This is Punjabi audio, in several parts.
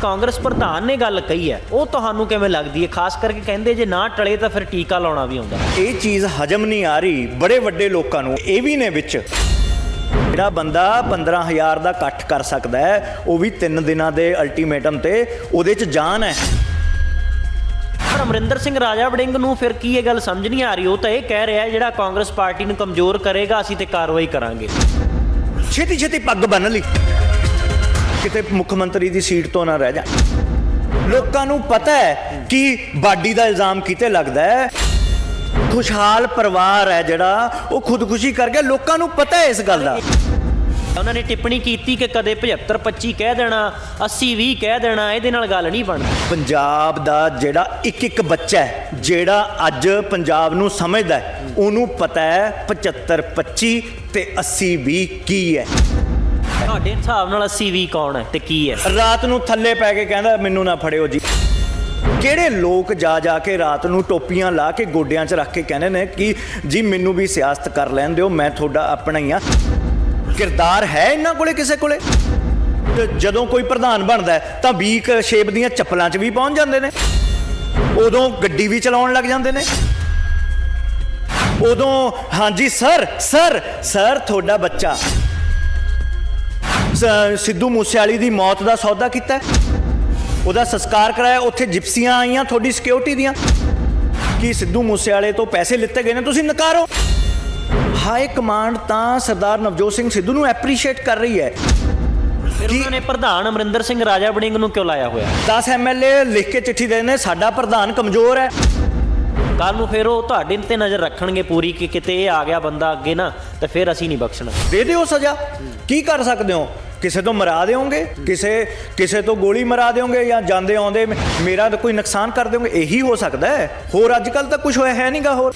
ਕਾਂਗਰਸ ਪ੍ਰਧਾਨ ਨੇ ਗੱਲ ਕਹੀ ਹੈ ਉਹ ਤੁਹਾਨੂੰ ਕਿਵੇਂ ਲੱਗਦੀ ਹੈ? ਖਾਸ ਕਰਕੇ ਕਹਿੰਦੇ ਜੇ ਨਾ ਟਲੇ ਤਾਂ ਫਿਰ ਟੀਕਾ ਲਾਉਣਾ ਵੀ ਆਉਂਦਾ। ਇਹ ਚੀਜ਼ ਹਜਮ ਨਹੀਂ ਆ ਰਹੀ ਬੜੇ ਵੱਡੇ ਲੋਕਾਂ ਨੂੰ ਇਹ ਵੀ ਨੇ ਵਿੱਚ। ਜਿਹੜਾ ਬੰਦਾ 15000 ਦਾ ਇਕੱਠ ਕਰ ਸਕਦਾ ਹੈ ਉਹ ਵੀ 3 ਦਿਨਾਂ ਦੇ ਅਲਟੀਮੇਟਮ ਤੇ ਉਹਦੇ 'ਚ ਜਾਨ ਹੈ। ਪਰ ਅਮਰਿੰਦਰ ਸਿੰਘ ਰਾਜਾ ਵੜਿੰਗ ਨੂੰ ਫਿਰ ਕੀ ਇਹ ਗੱਲ ਸਮਝ ਨਹੀਂ ਆ ਰਹੀ? ਉਹ ਤਾਂ ਇਹ ਕਹਿ ਰਿਹਾ ਜਿਹੜਾ ਕਾਂਗਰਸ ਪਾਰਟੀ ਨੂੰ ਕਮਜ਼ੋਰ ਕਰੇਗਾ ਅਸੀਂ ਤੇ ਕਾਰਵਾਈ ਕਰਾਂਗੇ। ਛੇਤੀ ਛੇਤੀ ਪੱਗ ਬੰਨ ਲਈ। ਕਿਤੇ ਮੁੱਖ ਮੰਤਰੀ ਦੀ ਸੀਟ ਤੋਂ ਨਾ ਰਹਿ ਜਾ ਲੋਕਾਂ ਨੂੰ ਪਤਾ ਹੈ ਕਿ ਬਾਡੀ ਦਾ ਇਲਜ਼ਾਮ ਕਿਤੇ ਲੱਗਦਾ ਹੈ। ਖੁਸ਼ਹਾਲ ਪਰਿਵਾਰ ਹੈ ਜਿਹੜਾ ਉਹ ਖੁਦਕੁਸ਼ੀ ਕਰ ਗਿਆ। ਲੋਕਾਂ ਨੂੰ ਪਤਾ ਹੈ ਇਸ ਗੱਲ ਦਾ। ਉਹਨਾਂ ਨੇ ਟਿੱਪਣੀ ਕੀਤੀ ਕਿ ਕਦੇ 75 25 ਕਹਿ ਦੇਣਾ 80 20 ਕਹਿ ਦੇਣਾ ਇਹਦੇ ਨਾਲ ਗੱਲ ਨਹੀਂ ਬਣਦੀ। ਪੰਜਾਬ ਦਾ ਜਿਹੜਾ ਇੱਕ ਇੱਕ ਬੱਚਾ ਹੈ ਜਿਹੜਾ ਅੱਜ ਪੰਜਾਬ ਨੂੰ ਸਮਝਦਾ ਹੈ ਉਹਨੂੰ ਪਤਾ ਹੈ 75 25 ਤੇ 80 20 ਕੀ ਹੈ। ਤੁਹਾਡੇ ਹਿਸਾਬ ਨਾਲ ਅਸੀਂ ਵੀ ਕੌਣ ਹੈ ਤੇ ਕੀ ਹੈ? ਰਾਤ ਨੂੰ ਥੱਲੇ ਪੈ ਕੇ ਕਹਿੰਦਾ, ਮੈਨੂੰ ਨਾ ਫੜਿਓ ਜੀ। ਕਿਹੜੇ ਲੋਕ ਜਾ ਜਾ ਕੇ ਰਾਤ ਨੂੰ ਟੋਪੀਆਂ ਲਾ ਕੇ ਗੋਡਿਆਂ 'ਚ ਰੱਖ ਕੇ ਕਹਿੰਦੇ ਨੇ ਕਿ, ਜੀ, ਮੈਨੂੰ ਵੀ ਸਿਆਸਤ ਕਰ ਲੈਣ ਦਿਓ, ਮੈਂ ਤੁਹਾਡਾ ਆਪਣਾ ਹੀ ਆ ਕਿਰਦਾਰ ਹੈ ਇਹਨਾਂ ਕੋਲੇ ਕਿਸੇ ਕੋਲੇ? ਤੇ ਜਦੋਂ ਕੋਈ ਪ੍ਰਧਾਨ ਬਣਦਾ ਤਾਂ 20 ਸ਼ੇਪ ਦੀਆਂ ਚੱਪਲਾਂ 'ਚ ਵੀ ਪਹੁੰਚ ਜਾਂਦੇ ਨੇ। ਉਦੋਂ ਗੱਡੀ ਵੀ ਚਲਾਉਣ ਲੱਗ ਜਾਂਦੇ ਨੇ। ਉਦੋਂ, ਹਾਂਜੀ, ਸਰ ਸਰ ਸਰ, ਤੁਹਾਡਾ ਬੱਚਾ। ਸਿੱਧੂ ਮੂਸੇਵਾਲੀ ਦੀ ਮੌਤ ਦਾ ਸੌਦਾ ਕੀਤਾ। ਉਹਦਾ ਸੰਸਕਾਰ ਕਰਾਇਆ ਉੱਥੇ ਜਿਪਸੀਆਂ ਆਈਆਂ ਤੁਹਾਡੀ ਸਿਕਿਉਰਿਟੀ ਦੀਆਂ। ਕੀ ਸਿੱਧੂ ਮੂਸੇਵਾਲੇ ਤੋਂ ਪੈਸੇ ਲਿੱਤੇ ਗਏ ਨੇ? ਤੁਸੀਂ ਨਕਾਰੋ। ਹਾਈ ਕਮਾਂਡ ਤਾਂ ਸਰਦਾਰ ਨਵਜੋਤ ਸਿੰਘ ਸਿੱਧੂ ਨੂੰ ਐਪਰੀਸ਼ੀਏਟ ਕਰ ਰਹੀ ਹੈ। ਫਿਰ ਉਹਨਾਂ ਨੇ ਪ੍ਰਧਾਨ ਅਮਰਿੰਦਰ ਸਿੰਘ ਰਾਜਾ ਵੜਿੰਗ ਨੂੰ ਕਿਉਂ ਲਾਇਆ ਹੋਇਆ? 10 ਐਮਐਲਏ ਲਿਖ ਕੇ ਚਿੱਠੀ ਦੇ ਨੇ ਸਾਡਾ ਪ੍ਰਧਾਨ ਕਮਜ਼ੋਰ ਹੈ। ਕੱਲ ਨੂੰ ਫਿਰ ਉਹ ਤੁਹਾਡੇ ਤੇ ਨਜ਼ਰ ਰੱਖਣਗੇ ਪੂਰੀ ਕਿ ਕਿਤੇ ਇਹ ਆ ਗਿਆ ਬੰਦਾ ਅੱਗੇ ਨਾ ਤੇ ਫਿਰ ਅਸੀਂ ਨਹੀਂ ਬਖਸ਼ਣਾ। ਦੇ ਦਿਓ ਸਜ਼ਾ। ਕੀ ਕਰ ਸਕਦੇ ਹੋ? ਕਿਸੇ ਤੋਂ ਮਰਾ ਦਿਓਗੇ? ਕਿਸੇ ਕਿਸੇ ਤੋਂ ਗੋਲੀ ਮਰਾ ਦਿਓਗੇ ਜਾਂ ਜਾਂਦੇ ਆਉਂਦੇ ਮੇਰਾ ਤਾਂ ਕੋਈ ਨੁਕਸਾਨ ਕਰ ਦਿਓਗੇ? ਇਹੀ ਹੋ ਸਕਦਾ ਹੈ। ਹੋਰ ਅੱਜ ਕੱਲ ਤਾਂ ਕੁਝ ਹੋਇਆ ਹੈ ਨਹੀਂਗਾ ਹੋਰ।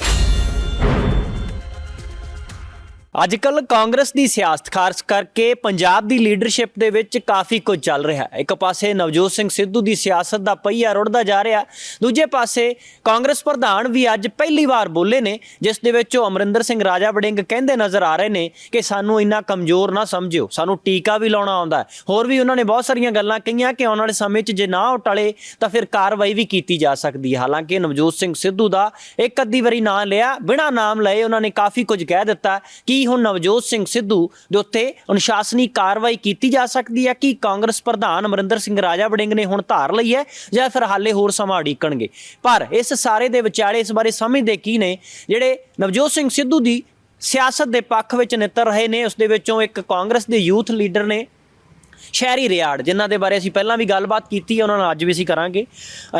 ਅੱਜ ਕੱਲ ਕਾਂਗਰਸ ਦੀ ਸਿਆਸਤ, ਖਾਸ ਕਰਕੇ ਪੰਜਾਬ ਦੀ ਲੀਡਰਸ਼ਿਪ ਦੇ ਵਿੱਚ ਕਾਫੀ ਕੁਝ ਚੱਲ ਰਿਹਾ ਹੈ। ਇੱਕ ਪਾਸੇ ਨਵਜੋਤ ਸਿੰਘ ਸਿੱਧੂ ਦੀ ਸਿਆਸਤ ਦਾ ਪਹੀਆ ਰੁੜਦਾ ਜਾ ਰਿਹਾ, ਦੂਜੇ ਪਾਸੇ ਕਾਂਗਰਸ ਪ੍ਰਧਾਨ ਵੀ ਅੱਜ ਪਹਿਲੀ ਵਾਰ ਬੋਲੇ ਨੇ, ਜਿਸ ਦੇ ਵਿੱਚ ਉਹ ਅਮਰਿੰਦਰ ਸਿੰਘ ਰਾਜਾ ਵੜਿੰਗ ਕਹਿੰਦੇ ਨਜ਼ਰ ਆ ਰਹੇ ਨੇ ਕਿ ਸਾਨੂੰ ਇੰਨਾ ਕਮਜ਼ੋਰ ਨਾ ਸਮਝਿਓ, ਸਾਨੂੰ ਟੀਕਾ ਵੀ ਲਾਉਣਾ ਆਉਂਦਾ ਹੋਰ ਵੀ ਉਹਨਾਂ ਨੇ ਬਹੁਤ ਸਾਰੀਆਂ ਗੱਲਾਂ ਕਹੀਆਂ ਕਿ ਆਉਣ ਵਾਲੇ ਸਮੇਂ 'ਚ ਜੇ ਨਾ ਉਹ ਤਾਂ ਫਿਰ ਕਾਰਵਾਈ ਵੀ ਕੀਤੀ ਜਾ ਸਕਦੀ ਹੈ। ਹਾਲਾਂਕਿ ਨਵਜੋਤ ਸਿੰਘ ਸਿੱਧੂ ਦਾ ਇੱਕ ਅੱਧੀ ਵਾਰੀ ਨਾਂ ਲਿਆ, ਬਿਨਾਂ ਨਾਮ ਲਏ ਉਹਨਾਂ ਨੇ ਕਾਫੀ ਕੁਝ ਕਹਿ ਦਿੱਤਾ ਕਿ ਹੁਣ ਨਵਜੋਤ ਸਿੰਘ ਸਿੱਧੂ ਦੇ ਉੱਤੇ ਅਨੁਸ਼ਾਸਨੀ ਕਾਰਵਾਈ ਕੀਤੀ ਜਾ ਸਕਦੀ ਹੈ ਕਿ ਕਾਂਗਰਸ ਪ੍ਰਧਾਨ ਅਮਰਿੰਦਰ ਸਿੰਘ ਰਾਜਾ ਵੜਿੰਗ ਨੇ ਹੁਣ ਧਾਰ ਲਈ ਹੈ ਜਾਂ ਫਿਰ ਹਾਲੇ ਹੋਰ ਸਮਾਂ ਉਡੀਕਣਗੇ। ਪਰ ਇਸ ਸਾਰੇ ਦੇ ਵਿਚਾਲੇ ਇਸ ਬਾਰੇ ਸਮਝਦੇ ਕੀ ਨੇ? ਜਿਹੜੇ ਨਵਜੋਤ ਸਿੰਘ ਸਿੱਧੂ ਦੀ ਸਿਆਸਤ ਦੇ ਪੱਖ ਵਿੱਚ ਨਿੱਤਰ ਰਹੇ ਨੇ, ਉਸ ਦੇ ਵਿੱਚੋਂ ਇੱਕ ਕਾਂਗਰਸ ਦੇ ਯੂਥ ਲੀਡਰ ਨੇ ਸ਼ਹਿਰੀ ਰਿਆੜ, ਜਿਨ੍ਹਾਂ ਦੇ ਬਾਰੇ ਅਸੀਂ ਪਹਿਲਾਂ ਵੀ ਗੱਲਬਾਤ ਕੀਤੀ ਹੈ, ਉਹਨਾਂ ਨਾਲ ਅੱਜ ਵੀ ਅਸੀਂ ਕਰਾਂਗੇ।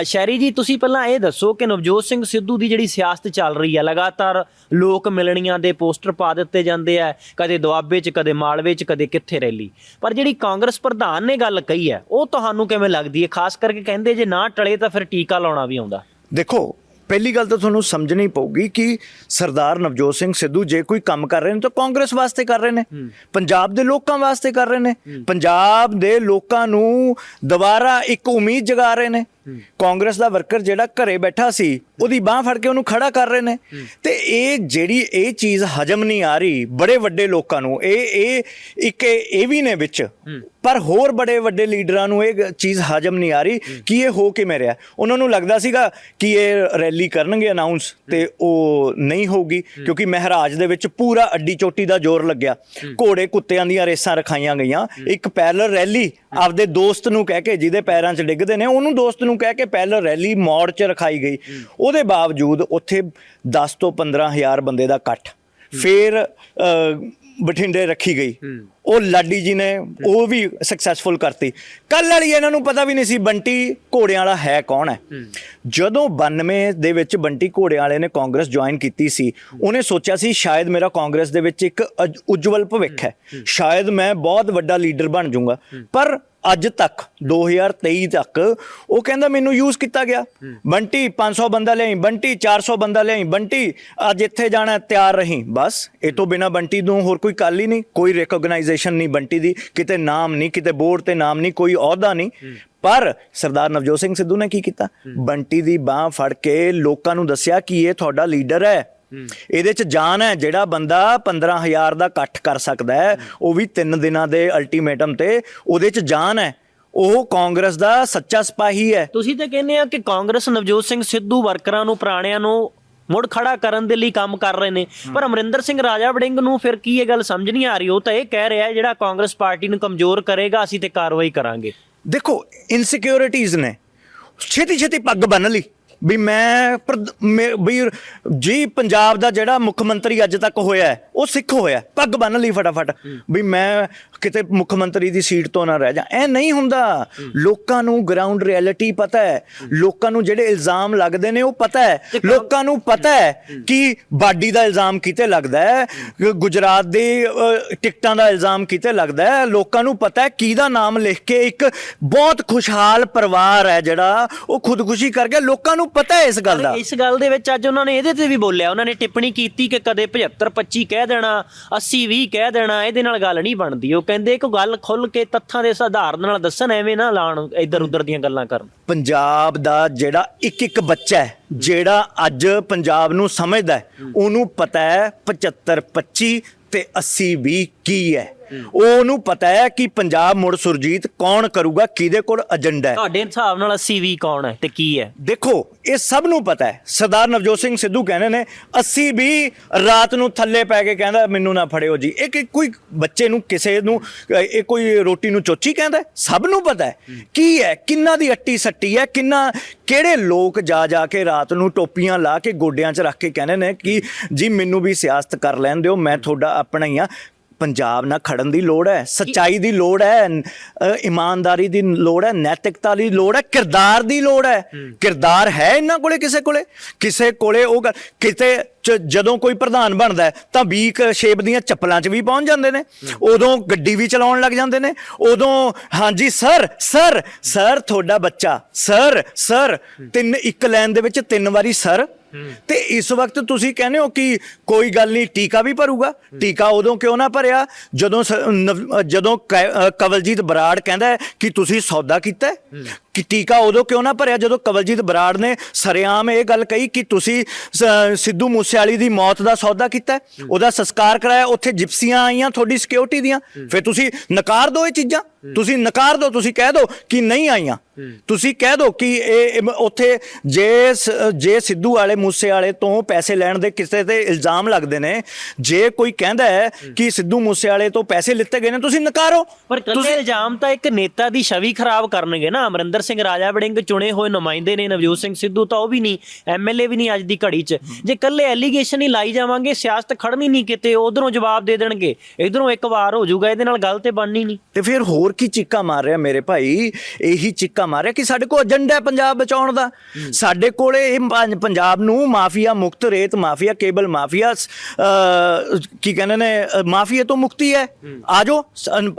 ਸ਼ਹਿਰੀ ਜੀ, ਤੁਸੀਂ ਪਹਿਲਾਂ ਇਹ ਦੱਸੋ ਕਿ ਨਵਜੋਤ ਸਿੰਘ ਸਿੱਧੂ ਦੀ ਜਿਹੜੀ ਸਿਆਸਤ ਚੱਲ ਰਹੀ ਹੈ, ਲਗਾਤਾਰ ਲੋਕ ਮਿਲਣੀਆਂ ਦੇ ਪੋਸਟਰ ਪਾ ਦਿੱਤੇ ਜਾਂਦੇ ਆ, ਕਦੇ ਦੁਆਬੇ 'ਚ, ਕਦੇ ਮਾਲਵੇ 'ਚ, ਕਦੇ ਕਿੱਥੇ ਰੈਲੀ। ਪਰ ਜਿਹੜੀ ਕਾਂਗਰਸ ਪ੍ਰਧਾਨ ਨੇ ਗੱਲ ਕਹੀ ਹੈ, ਉਹ ਤੁਹਾਨੂੰ ਕਿਵੇਂ ਲੱਗਦੀ ਹੈ? ਖਾਸ ਕਰਕੇ ਕਹਿੰਦੇ ਜੇ ਨਾ ਟਲੇ ਤਾਂ ਫਿਰ ਟੀਕਾ ਲਾਉਣਾ ਵੀ ਆਉਂਦਾ। ਦੇਖੋ ਪਹਿਲੀ ਗੱਲ ਤਾਂ ਤੁਹਾਨੂੰ ਸਮਝਣੀ ਪਊਗੀ ਕਿ ਸਰਦਾਰ ਨਵਜੋਤ ਸਿੰਘ ਸਿੱਧੂ ਜੇ ਕੋਈ ਕੰਮ ਕਰ ਰਹੇ ਨੇ ਤਾਂ ਕਾਂਗਰਸ ਵਾਸਤੇ ਕਰ ਰਹੇ ਨੇ ਪੰਜਾਬ ਦੇ ਲੋਕਾਂ ਵਾਸਤੇ ਕਰ ਰਹੇ ਨੇ ਪੰਜਾਬ ਦੇ ਲੋਕਾਂ ਨੂੰ ਦੁਬਾਰਾ ਇੱਕ ਉਮੀਦ ਜਗਾ ਰਹੇ ਨੇ। ਕਾਂਗਰਸ ਦਾ ਵਰਕਰ ਜਿਹੜਾ ਘਰੇ ਬੈਠਾ ਸੀ ਉਹਦੀ ਬਾਹ ਫੜ ਕੇ ਉਹਨੂੰ ਖੜਾ ਕਰ ਰਹੇ ਨੇ। ਤੇ ਇਹ ਜਿਹੜੀ ਇਹ ਚੀਜ਼ ਹਜਮ ਨਹੀਂ ਆ ਰਹੀ ਬੜੇ ਵੱਡੇ ਲੋਕਾਂ ਨੂੰ ਇਹ ਇਹ ਇੱਕ ਇਹ ਵੀ ਨੇ ਵਿੱਚ। ਪਰ ਹੋਰ ਬੜੇ ਵੱਡੇ ਲੀਡਰਾਂ ਨੂੰ ਇਹ ਚੀਜ਼ ਹਜਮ ਨਹੀਂ ਆ ਰਹੀ ਕਿ ਇਹ ਹੋ ਕਿਵੇਂ ਰਿਹਾ। ਉਹਨਾਂ ਨੂੰ ਲੱਗਦਾ ਸੀਗਾ ਕਿ ਇਹ ਰੈਲੀ ਕਰਨਗੇ ਅਨਾਉਂਸ ਤੇ ਉਹ ਨਹੀਂ ਹੋਊਗੀ ਕਿਉਂਕਿ ਮਹਾਰਾਜ ਦੇ ਵਿੱਚ ਪੂਰਾ ਅੱਡੀ ਚੋਟੀ ਦਾ ਜ਼ੋਰ ਲੱਗਿਆ। ਘੋੜੇ ਕੁੱਤਿਆਂ ਦੀਆਂ ਰੇਸਾਂ ਰਖਾਈਆਂ ਗਈਆਂ। ਇੱਕ ਪੈਰਲਲ ਰੈਲੀ ਆਪਦੇ ਦੋਸਤ ਨੂੰ ਕਹਿ ਕੇ ਜਿਹਦੇ ਪੈਰਾਂ 'ਚ ਡਿੱਗਦੇ ਨੇ ਉਹਨੂੰ ਦੋਸਤ ਨੂੰ ਕਹਿ ਕੇ ਪੈਰਲਲ ਰੈਲੀ ਮੋੜ 'ਚ ਰਖਾਈ ਗਈ। ਉਹਦੇ ਬਾਵਜੂਦ ਉੱਥੇ 10 ਤੋਂ 15000 ਬੰਦੇ ਦਾ ਇਕੱਠ ਫਿਰ ਬਠਿੰਡੇ ਰੱਖੀ ਗਈ। ਉਹ ਲਾਡੀ ਜੀ ਨੇ ਉਹ ਵੀ ਸਕਸੈਸਫੁਲ ਕਰਤੀ। ਕੱਲ ਵਾਲੀ ਇਹਨਾਂ ਨੂੰ ਪਤਾ ਵੀ ਨਹੀਂ ਸੀ ਬੰਟੀ ਘੋੜਿਆਂ ਵਾਲਾ ਹੈ ਕੌਣ ਹੈ। ਜਦੋਂ 92 ਦੇ ਵਿੱਚ ਬੰਟੀ ਘੋੜਿਆਂ ਵਾਲੇ ਨੇ ਕਾਂਗਰਸ ਜੁਆਇਨ ਕੀਤੀ ਸੀ ਉਹਨੇ ਸੋਚਿਆ ਸੀ ਸ਼ਾਇਦ ਮੇਰਾ ਕਾਂਗਰਸ ਦੇ ਵਿੱਚ ਇੱਕ ਉਜਵਲ ਭਵਿੱਖ ਹੈ। ਸ਼ਾਇਦ ਮੈਂ ਬਹੁਤ ਵੱਡਾ ਲੀਡਰ ਬਣ ਜਾਊਂਗਾ। ਪਰ ਅੱਜ ਤੱਕ 2023 ਤੱਕ ਉਹ ਕਹਿੰਦਾ ਮੈਨੂੰ ਯੂਜ਼ ਕੀਤਾ ਗਿਆ। ਬੰਟੀ 500 ਬੰਦਾ ਲਿਆਈ ਬੰਟੀ 400 ਬੰਦਾ ਲਿਆਈ ਬੰਟੀ ਅੱਜ ਇੱਥੇ ਜਾਣਾ ਤਿਆਰ ਰਹੀਂ। ਬਸ ਇਹ ਤੋਂ ਬਿਨਾ ਬੰਟੀ ਨੂੰ ਹੋਰ ਕੋਈ ਕੱਲ ਹੀ ਨਹੀਂ ਕੋਈ ਰੈਕੋਗਨਾਈਜੇਸ਼ਨ ਨਹੀਂ ਬੰਟੀ ਦੀ ਕਿਤੇ ਨਾਮ ਨਹੀਂ ਕਿਤੇ ਬੋਰਡ ਤੇ ਨਾਮ ਨਹੀਂ ਕੋਈ ਅਹੁਦਾ ਨਹੀਂ। ਪਰ ਸਰਦਾਰ ਨਵਜੋਤ ਸਿੰਘ ਸਿੱਧੂ ਨੇ ਕੀ ਕੀਤਾ? ਬੰਟੀ ਦੀ ਬਾਹ ਫੜ ਕੇ ਲੋਕਾਂ ਨੂੰ ਦੱਸਿਆ ਕਿ ਇਹ ਤੁਹਾਡਾ ਲੀਡਰ ਹੈ। ਇਹਦੇ ਚ ਜਾਨ ਹੈ ਜਿਹੜਾ ਬੰਦਾ 15000 ਦਾ ਇਕੱਠ ਕਰ ਸਕਦਾ ਹੈ ਉਹ ਵੀ 3 ਦਿਨਾਂ ਦੇ ਅਲਟੀਮੇਟਮ ਤੇ ਉਹਦੇ ਚ ਜਾਨ ਹੈ। ਉਹ ਕਾਂਗਰਸ ਦਾ ਸੱਚਾ ਸਿਪਾਹੀ ਹੈ। ਤੁਸੀਂ ਤਾਂ ਕਹਿੰਦੇ ਆ ਕਿ ਕਾਂਗਰਸ ਨਵਜੋਤ ਸਿੰਘ ਸਿੱਧੂ ਵਰਕਰਾਂ ਨੂੰ ਪੁਰਾਣਿਆਂ ਨੂੰ ਮੁੜ ਖੜਾ ਕਰਨ ਦੇ ਲਈ ਕੰਮ ਕਰ ਰਹੇ ਨੇ। ਪਰ ਅਮਰਿੰਦਰ ਸਿੰਘ ਰਾਜਾ ਵੜਿੰਗ ਨੂੰ ਫਿਰ ਕੀ ਇਹ ਗੱਲ ਸਮਝ ਨਹੀਂ ਆ ਰਹੀ? ਉਹ ਤਾਂ ਇਹ ਕਹਿ ਰਿਹਾ ਜਿਹੜਾ ਕਾਂਗਰਸ ਪਾਰਟੀ ਨੂੰ ਕਮਜ਼ੋਰ ਕਰੇਗਾ ਅਸੀਂ ਤੇ ਕਾਰਵਾਈ ਕਰਾਂਗੇ। ਦੇਖੋ ਇਨਸਿਕਿਉਰਿਟੀਜ਼ ਨੇ। ਛੇਤੀ ਛੇਤੀ ਪੱਗ ਬੰਨ ਲਈ। ਵੀ ਮੈਂ ਵੀ ਜੀ ਪੰਜਾਬ ਦਾ ਜਿਹੜਾ ਮੁੱਖ ਮੰਤਰੀ ਅੱਜ ਤੱਕ ਹੋਇਆ ਉਹ ਸਿੱਖ ਹੋਇਆ। ਪੱਗ ਬੰਨ ਲਈ ਫਟਾਫਟ ਵੀ ਮੈਂ ਕਿਤੇ ਮੁੱਖ ਮੰਤਰੀ ਦੀ ਸੀਟ ਤੋਂ ਨਾ ਰਹਿ ਜਾ। ਐ ਨਹੀਂ ਹੁੰਦਾ। ਲੋਕਾਂ ਨੂੰ ਗਰਾਊਂਡ ਰਿਐਲਿਟੀ ਪਤਾ ਹੈ। ਲੋਕਾਂ ਨੂੰ ਜਿਹੜੇ ਇਲਜ਼ਾਮ ਲੱਗਦੇ ਨੇ ਉਹ ਪਤਾ ਹੈ। ਲੋਕਾਂ ਨੂੰ ਪਤਾ ਹੈ ਕਿ ਬਾਡੀ ਦਾ ਇਲਜ਼ਾਮ ਕਿਤੇ ਲੱਗਦਾ ਹੈ। ਕਿ ਗੁਜਰਾਤ ਦੇ ਟਿਕਟਾਂ ਦਾ ਇਲਜ਼ਾਮ ਕਿਤੇ ਲੱਗਦਾ ਹੈ। ਲੋਕਾਂ ਨੂੰ ਪਤਾ ਹੈ ਕਿਹਦਾ ਨਾਮ ਲਿਖ ਕੇ ਇੱਕ ਬਹੁਤ ਖੁਸ਼ਹਾਲ ਪਰਿਵਾਰ ਹੈ ਜਿਹੜਾ ਉਹ ਖੁਦਕੁਸ਼ੀ ਕਰ ਗਿਆ। ਲੋਕਾਂ ਨੂੰ ਪਤਾ ਹੈ ਇਸ ਗੱਲ ਦਾ। ਇਸ ਗੱਲ ਦੇ ਵਿੱਚ ਅੱਜ ਉਹਨਾਂ ਨੇ ਇਹਦੇ ਤੇ ਵੀ ਬੋਲਿਆ। ਉਹਨਾਂ ਨੇ ਟਿੱਪਣੀ ਕੀਤੀ ਕਿ ਕਦੇ 75 25 ਕਹਿ ਦੇਣਾ 80 20 ਕਹਿ ਦੇਣਾ ਇਹਦੇ ਨਾਲ ਗੱਲ ਨਹੀਂ ਬਣਦੀ। ਉਹ ਕਹਿੰਦੇ ਕਿ ਗੱਲ ਖੁੱਲ ਕੇ ਤੱਥਾਂ ਦੇ ਆਧਾਰ ਨਾਲ ਦੱਸਣ ਐਵੇਂ ਨਾ ਲਾਣ ਇੱਧਰ ਉੱਧਰ ਦੀਆਂ ਗੱਲਾਂ ਕਰਨ। ਪੰਜਾਬ ਦਾ ਜਿਹੜਾ ਇੱਕ ਇੱਕ ਬੱਚਾ ਹੈ ਜਿਹੜਾ ਅੱਜ ਪੰਜਾਬ ਨੂੰ ਸਮਝਦਾ ਹੈ ਉਹਨੂੰ ਪਤਾ ਹੈ 75 25 ਤੇ 80 20 ਕੀ ਹੈ। ਉਹਨੂੰ ਪਤਾ ਹੈ ਕਿ ਪੰਜਾਬ ਮੁੜ ਸੁਰਜੀਤ ਕੌਣ ਕਰੂਗਾ ਕਿਹਦੇ ਕੋਲ ਏਜੰਡਾ ਹੈ। ਤੁਹਾਡੇ ਹਿਸਾਬ ਨਾਲ 80 20 ਕੌਣ ਹੈ ਤੇ ਕੀ ਹੈ? ਦੇਖੋ ਇਹ ਸਭ ਨੂੰ ਪਤਾ ਹੈ। ਸਰਦਾਰ ਨਵਜੋਤ ਸਿੰਘ ਸਿੱਧੂ ਕਹਿੰਦੇ ਨੇ 80 ਵੀ ਰਾਤ ਨੂੰ ਥੱਲੇ ਪੈ ਕੇ ਕਹਿੰਦਾ ਮੈਨੂੰ ਨਾ ਫੜਿਓ ਜੀ। ਇਹ ਕਿ ਕੋਈ ਬੱਚੇ ਨੂੰ ਕਿਸੇ ਨੂੰ ਇਹ ਕੋਈ ਰੋਟੀ ਨੂੰ ਚੋਚੀ ਕਹਿੰਦਾ? ਸਭ ਨੂੰ ਪਤਾ ਹੈ। ਕੀ ਹੈ? ਕਿੰਨਾ ਦੀ ਅੱਟੀ ਸੱਟੀ ਹੈ? ਕਿੰਨਾ ਕਿਹੜੇ ਲੋਕ ਜਾ ਜਾ ਕੇ ਰਾਤ ਨੂੰ ਟੋਪੀਆਂ ਲਾ ਕੇ ਗੋਡਿਆਂ 'ਚ ਰੱਖ ਕੇ ਕਹਿੰਦੇ ਨੇ ਕਿ ਜੀ ਮੈਨੂੰ ਵੀ ਸਿਆਸਤ ਕਰ ਲੈਣ ਦਿਓ ਮੈਂ ਤੁਹਾਡਾ ਆਪਣਾ ਹੀ ਆ ਪੰਜਾਬ ਨਾਲ ਖੜਨ ਦੀ ਲੋੜ ਹੈ ਸੱਚਾਈ ਦੀ ਲੋੜ ਹੈ ਅ, ਇਮਾਨਦਾਰੀ ਦੀ ਲੋੜ ਹੈ ਨੈਤਿਕਤਾ ਦੀ ਲੋੜ ਹੈ ਕਿਰਦਾਰ ਦੀ ਲੋੜ ਹੈ। ਕਿਰਦਾਰ ਹੈ ਇਹਨਾਂ ਕੋਲੇ ਕਿਸੇ ਕੋਲੇ? ਕਿਸੇ ਕੋਲੇ ਉਹ ਗੱਲ- ਕਿਤੇ ਚ- ਜਦੋਂ ਕੋਈ ਪ੍ਰਧਾਨ ਬਣਦਾ ਹੈ, ਤਾਂ 20 ਸ਼ੇਪ ਦੀਆਂ ਚੱਪਲਾਂ 'ਚ ਵੀ ਪਹੁੰਚ ਜਾਂਦੇ ਨੇ। ਉਦੋਂ ਗੱਡੀ ਵੀ ਚਲਾਉਣ ਲੱਗ ਜਾਂਦੇ ਨੇ। ਉਦੋਂ ਹਾਂਜੀ ਸਰ ਸਰ ਸਰ ਤੁਹਾਡਾ ਬੱਚਾ ਸਰ ਸਰ ਤਿੰਨ ਇੱਕ ਲਾਈਨ ਦੇ ਵਿੱਚ ਤਿੰਨ ਵਾਰੀ ਸਰ। ਤੇ ਇਸ ਵਕਤ ਤੁਸੀਂ ਕਹਿੰਦੇ ਹੋ ਕਿ ਕੋਈ ਗੱਲ ਨਹੀਂ, ਟੀਕਾ ਵੀ ਭਰੂਗਾ। ਟੀਕਾ ਉਦੋਂ ਕਿਉਂ ਨਾ ਭਰਿਆ? ਜਦੋਂ ਸ- ਨਵ- ਜਦੋਂ ਕੈ- ਕਵਲਜੀਤ ਬਰਾੜ ਕਹਿੰਦਾ ਕਿ ਤੁਸੀਂ ਸੌਦਾ ਕੀਤਾ ਕਿ ਟੀਕਾ ਉਦੋਂ ਕਿਉਂ ਨਾ ਭਰਿਆ? ਜਦੋਂ ਕਵਲਜੀਤ ਬਰਾੜ ਨੇ ਸਰਿਆਮ ਇਹ ਗੱਲ ਕਹੀ ਕਿ ਤੁਸੀਂ ਸਿੱਧੂ ਮੂਸੇਵਾਲੀ ਦੀ ਮੌਤ ਦਾ ਸੌਦਾ ਕੀਤਾ ਉਹਦਾ ਸੰਸਕਾਰ ਕਰਾਇਆ। ਉੱਥੇ ਜਿਪਸੀਆਂ ਆਈਆਂ ਤੁਹਾਡੀ ਸਿਕਿਉਰਿਟੀ ਦੀਆਂ। ਫਿਰ ਤੁਸੀਂ ਨਕਾਰ ਦਿਓ ਇਹ ਚੀਜ਼ਾਂ। ਤੁਸੀਂ ਨਕਾਰ ਦਿਓ ਤੁਸੀਂ ਕਹਿ ਦਿਓ ਕਿ ਨਹੀਂ ਆਈਆਂ। ਤੁਸੀਂ ਕਹਿ ਦਿਓ ਕਿ ਇਹ ਉੱਥੇ ਜੇ ਜੇ ਸਿੱਧੂ ਵਾਲੇ ਮੂਸੇ ਵਾਲੇ ਤੋਂ ਪੈਸੇ ਲੈਣ ਦੇ ਕਿਸੇ ਤੇ ਇਲਜ਼ਾਮ ਲੱਗਦੇ ਨੇ ਜੇ ਕੋਈ ਕਹਿੰਦਾ ਹੈ ਕਿ ਸਿੱਧੂ ਮੂਸੇ ਵਾਲੇ ਤੋਂ ਪੈਸੇ ਲਿੱਤੇ ਗਏ ਨੇ ਤੁਸੀਂ ਨਕਾਰੋ। ਪਰ ਕੱਲੇ ਇਲਜ਼ਾਮ ਤਾਂ ਇੱਕ ਨੇਤਾ ਦੀ ਛਵੀ ਖਰਾਬ ਕਰਨਗੇ ਨਾ। ਅਮਰਿੰਦਰ ਸਿੰਘ ਰਾਜਾ ਵੜਿੰਗ ਚੁਣੇ ਹੋਏ ਨੁਮਾਇੰਦੇ ਨੇ ਨਵਜੋਤ ਸਿੰਘ ਸਿੱਧੂ ਤਾਂ ਉਹ ਵੀ ਨਹੀਂ ਐਮਐਲਏ ਵੀ ਨਹੀਂ ਅੱਜ ਦੀ ਘੜੀ 'ਚ। ਜੇ ਕੱਲੇ ਐਲੀਗੇਸ਼ਨ ਹੀ ਲਾਈ ਜਾਵਾਂਗੇ ਸਿਆਸਤ ਖੜਨੀ ਨਹੀਂ ਕਿਤੇ ਉਧਰੋਂ ਜਵਾਬ ਦੇ ਦੇਣਗੇ। ਇਧਰੋਂ ਇੱਕ ਵਾਰ ਹੋ ਜਾਊਗਾ ਇਹਦੇ ਨਾਲ ਗੱਲ ਤੇ ਬਣਨੀ ਨਹੀਂ। ਤੇ ਫਿਰ ਹੋਰ ਕੀ ਚੀਕਾ ਮਾਰ ਰਿਹਾ ਮੇਰੇ ਭਾਈ? ਇਹੀ ਚੀਕਾ ਮਾਰ ਰਿਹਾ ਕਿ ਸਾਡੇ ਕੋਲ ਏਜੰਡਾ ਹੈ ਪੰਜਾਬ ਬਚਾਉਣ ਦਾ। ਸਾਡੇ ਕੋਲੇ ਇਹ ਪੰਜ- ਪੰਜਾਬ ਨੂੰ ਮਾਫੀਆ ਮੁਕਤ ਰੇਤ ਮਾਫੀਆ ਕੇਬਲ ਮਾਫੀਆ ਅਹ, ਕੀ ਕਹਿੰਦੇ ਨੇ ਅਹ, ਮਾਫੀਆ ਤੋਂ ਮੁਕਤੀ ਹੈ। ਆਜੋ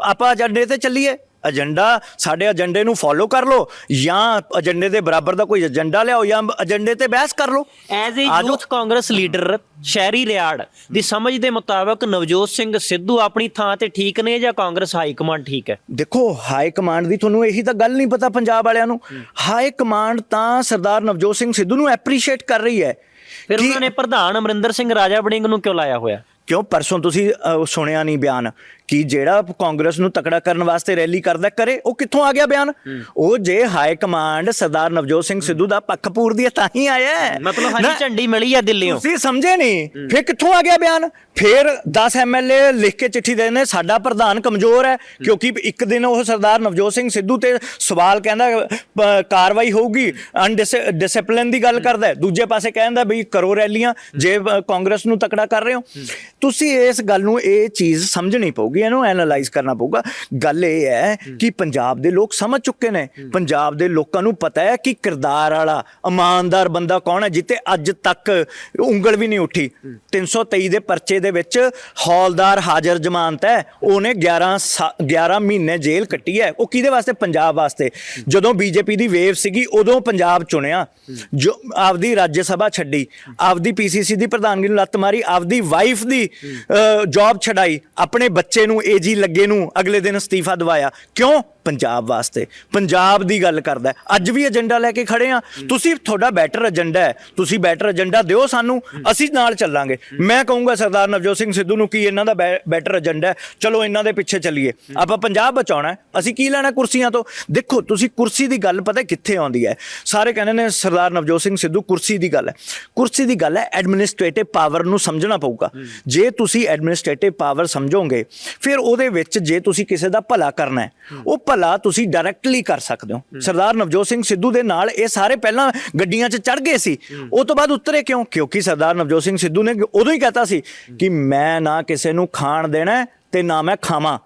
ਆਪਾਂ ਏਜੰਡੇ ਤੇ ਚੱਲੀਏ। ਏਜੰਡਾ ਸਾਡੇ ਏਜੰਡੇ ਨੂੰ ਫੋਲੋ ਕਰ ਲਓ ਜਾਂ ਏਜੰਡੇ ਦੇ ਬਰਾਬਰ ਦਾ ਕੋਈ ਏਜੰਡਾ ਲਿਆਓ ਜਾਂ ਏਜੰਡੇ ਤੇ ਬਹਿਸ ਕਰ ਲਓ। ਐਜ਼ ਜਾਓ। ਯੂਥ ਕਾਂਗਰਸ ਲੀਡਰ ਸ਼ਹਿਰੀ ਰਿਆੜ ਦੀ ਸਮਝ ਦੇ ਮੁਤਾਬਕ ਨਵਜੋਤ ਸਿੰਘ ਸਿੱਧੂ ਆਪਣੀ ਥਾਂ ਤੇ ਠੀਕ ਨੇ ਜਾਂ ਕਾਂਗਰਸ ਹਾਈ ਕਮਾਂਡ ਠੀਕ ਹੈ? ਦੇਖੋ ਹਾਈ ਕਮਾਂਡ ਦੀ ਤੁਹਾਨੂੰ ਇਹੀ ਤਾਂ ਗੱਲ ਨਹੀਂ ਪਤਾ ਪੰਜਾਬ ਵਾਲਿਆਂ ਨੂੰ। ਹਾਈ ਕਮਾਂਡ ਤਾਂ ਸਰਦਾਰ ਨਵਜੋਤ ਸਿੰਘ ਸਿੱਧੂ ਨੂੰ ਐਪਰੀਸ਼ੀਏਟ ਕਰ ਰਹੀ ਹੈ। ਫਿਰ ਉਹਨਾਂ ਨੇ ਪ੍ਰਧਾਨ ਅਮਰਿੰਦਰ ਸਿੰਘ ਰਾਜਾ ਵੜਿੰਗ ਨੂੰ ਕਿਉਂ ਲਾਇਆ ਹੋਇਆ? ਕਿਉਂ? ਪਰਸੋਂ ਤੁਸੀਂ ਸੁਣਿਆ ਨਹੀਂ ਬਿਆਨ। ਕਿ ਜਿਹੜਾ ਕਾਂਗਰਸ ਨੂੰ ਤਕੜਾ ਕਰਨ ਵਾਸਤੇ ਰੈਲੀ ਕਰਦਾ ਕਰੇ ਉਹ ਕਿੱਥੋਂ ਆ ਗਿਆ ਬਿਆਨ? ਉਹ ਜੇ ਹਾਈ ਕਮਾਂਡ ਸਰਦਾਰ ਨਵਜੋਤ ਸਿੰਘ ਸਿੱਧੂ ਦਾ ਪੱਖ ਪੂਰਦੀ ਹੈ ਤਾਂ ਹੀ ਆਇਆ ਹੈ। ਮਤਲਬ ਹਰੀ ਝੰਡੀ ਮਿਲੀ ਆ ਦਿੱਲੀੋਂ ਤੁਸੀਂ ਸਮਝੇ ਨਹੀਂ। ਫਿਰ ਕਿੱਥੋਂ ਆ ਗਿਆ ਬਿਆਨ? ਫਿਰ 10 ਐਮਐਲਏ ਲਿਖ ਕੇ ਚਿੱਠੀ ਦੇ ਨੇ ਸਾਡਾ ਪ੍ਰਧਾਨ ਕਮਜ਼ੋਰ ਹੈ ਕਿਉਂਕਿ ਇੱਕ ਦਿਨ ਉਹ ਸਰਦਾਰ ਨਵਜੋਤ ਸਿੰਘ ਸਿੱਧੂ ਤੇ ਸਵਾਲ ਕਹਿੰਦਾ ਕਾਰਵਾਈ ਹੋਊਗੀ ਅਨਡਿਸਪਲਿਨ ਦੀ ਗੱਲ ਕਰਦਾ ਹੈ। ਦੂਜੇ ਪਾਸੇ ਕਹਿੰਦਾ ਵੀ ਕਰੋ ਰੈਲੀਆਂ ਜੇ ਕਾਂਗਰਸ ਨੂੰ ਤਕੜਾ ਕਰ ਰਹੇ ਹੋ। ਤੁਸੀਂ ਇਸ ਗੱਲ ਨੂੰ ਇਹ ਚੀਜ਼ ਸਮਝਣੀ ਪਊਗੀ। ਇਹਨੂੰ ਐਨਾਲਾਈਜ਼ ਕਰਨਾ ਪਊਗਾ। ਗੱਲ ਇਹ ਹੈ ਕਿ ਪੰਜਾਬ ਦੇ ਲੋਕ ਸਮਝ ਚੁੱਕੇ ਨੇ। ਪੰਜਾਬ ਦੇ ਲੋਕਾਂ ਨੂੰ ਪਤਾ ਹੈ ਕਿ ਕਿਰਦਾਰ ਵਾਲਾ ਇਮਾਨਦਾਰ ਬੰਦਾ ਕੌਣ ਹੈ ਜਿੱਤੇ ਅੱਜ ਤੱਕ ਉਂਗਲ ਵੀ ਨਹੀਂ ਉੱਠੀ। 323 ਦੇ ਪਰਚੇ ਦੇ ਵਿੱਚ ਹੌਲਦਾਰ ਹਾਜ਼ਰ ਜ਼ਮਾਨਤ ਹੈ। ਉਹਨੇ 11 ਸਾ- 11 ਮਹੀਨੇ ਜੇਲ੍ਹ ਕੱਟੀ ਹੈ। ਉਹ ਕਿਹਦੇ ਵਾਸਤੇ? ਪੰਜਾਬ ਵਾਸਤੇ। ਜਦੋਂ ਬੀਜੇਪੀ ਦੀ ਵੇਵ ਸੀਗੀ ਉਦੋਂ ਪੰਜਾਬ ਚੁਣਿਆ। ਜੋ ਆਪਦੀ ਰਾਜ ਸਭਾ ਛੱਡੀ। ਆਪਦੀ ਪੀਸੀਸੀ ਦੀ ਪ੍ਰਧਾਨਗੀ ਨੂੰ ਲੱਤ ਮਾਰੀ। ਆਪਦੀ ਵਾਈਫ ਦੀ ਜੌਬ ਛਡਾਈ। ਆਪਣੇ ਬੱਚੇ ਨੂੰ ਏਜੀ ਲੱਗੇ ਨੂੰ ਅਗਲੇ ਦਿਨ ਅਸਤੀਫਾ ਦਵਾਇਆ। ਕਿਉਂ? ਪੰਜਾਬ ਵਾਸਤੇ। ਪੰਜਾਬ ਦੀ ਗੱਲ ਕਰਦਾ ਅੱਜ ਵੀ ਏਜੰਡਾ ਲੈ ਕੇ ਖੜੇ ਆ ਤੁਸੀਂ ਤੁਹਾਡਾ ਬੈਟਰ ਏਜੰਡਾ ਹੈ। ਤੁਸੀਂ ਬੈਟਰ ਏਜੰਡਾ ਦਿਓ ਸਾਨੂੰ। ਅਸੀਂ ਨਾਲ ਚੱਲਾਂਗੇ। ਮੈਂ ਕਹੂੰਗਾ ਸਰਦਾਰ ਨਵਜੋਤ ਸਿੰਘ ਸਿੱਧੂ ਨੂੰ ਕੀ ਇਹਨਾਂ ਦਾ ਬੈਟਰ ਏਜੰਡਾ ਹੈ। ਚਲੋ ਇਹਨਾਂ ਦੇ ਪਿੱਛੇ ਚੱਲੀਏ। ਆਪਾਂ ਪੰਜਾਬ ਬਚਾਉਣਾ ਅਸੀਂ ਕੀ ਲੈਣਾ ਕੁਰਸੀਆਂ ਤੋਂ? ਦੇਖੋ, ਤੁਸੀਂ ਕੁਰਸੀ ਦੀ ਗੱਲ ਪਤਾ ਕਿੱਥੇ ਆਉਂਦੀ ਹੈ। ਸਾਰੇ ਕਹਿੰਦੇ ਨੇ ਸਰਦਾਰ ਨਵਜੋਤ ਸਿੰਘ ਸਿੱਧੂ ਕੁਰਸੀ ਦੀ ਗੱਲ ਹੈ। ਕੁਰਸੀ ਦੀ ਗੱਲ ਹੈ ਐਡਮਿਨਿਸਟ੍ਰੇਟਿਵ ਪਾਵਰ ਨੂੰ ਸਮਝਣਾ ਪਊਗਾ। ਜੇ ਤੁਸੀਂ ਐਡਮਿਨਿਸਟ੍ਰੇਟਿਵ ਪਾਵਰ ਸਮਝੋਗੇ, ਫਿਰ ਉਹਦੇ ਵਿੱਚ ਜੇ ਤੁਸੀਂ ਕਿਸੇ ਦਾ ਭਲਾ ਕਰਨਾ ਹੈ, ਉਹ ਭਲਾ ਤੁਸੀਂ ਡਾਇਰੈਕਟਲੀ ਕਰ ਸਕਦੇ ਹੋ। ਸਰਦਾਰ ਨਵਜੋਤ ਸਿੰਘ ਸਿੱਧੂ ਦੇ ਨਾਲ ਇਹ ਸਾਰੇ ਪਹਿਲਾਂ ਗੱਡੀਆਂ 'ਚ ਚੜ ਗਏ ਸੀ। ਉਹ ਤੋਂ ਬਾਅਦ ਉਤਰੇ ਕਿਉਂ? ਕਿਉਂਕਿ ਸਰਦਾਰ ਨਵਜੋਤ ਸਿੰਘ ਸਿੱਧੂ ਨੇ ਉਦੋਂ ਹੀ ਕਹਤਾ ਸੀ ਕਿ ਮੈਂ ਨਾ ਕਿਸੇ ਨੂੰ ਖਾਣ ਦੇਣਾ ਤੇ ਨਾ ਮੈਂ ਖਾਵਾਂ।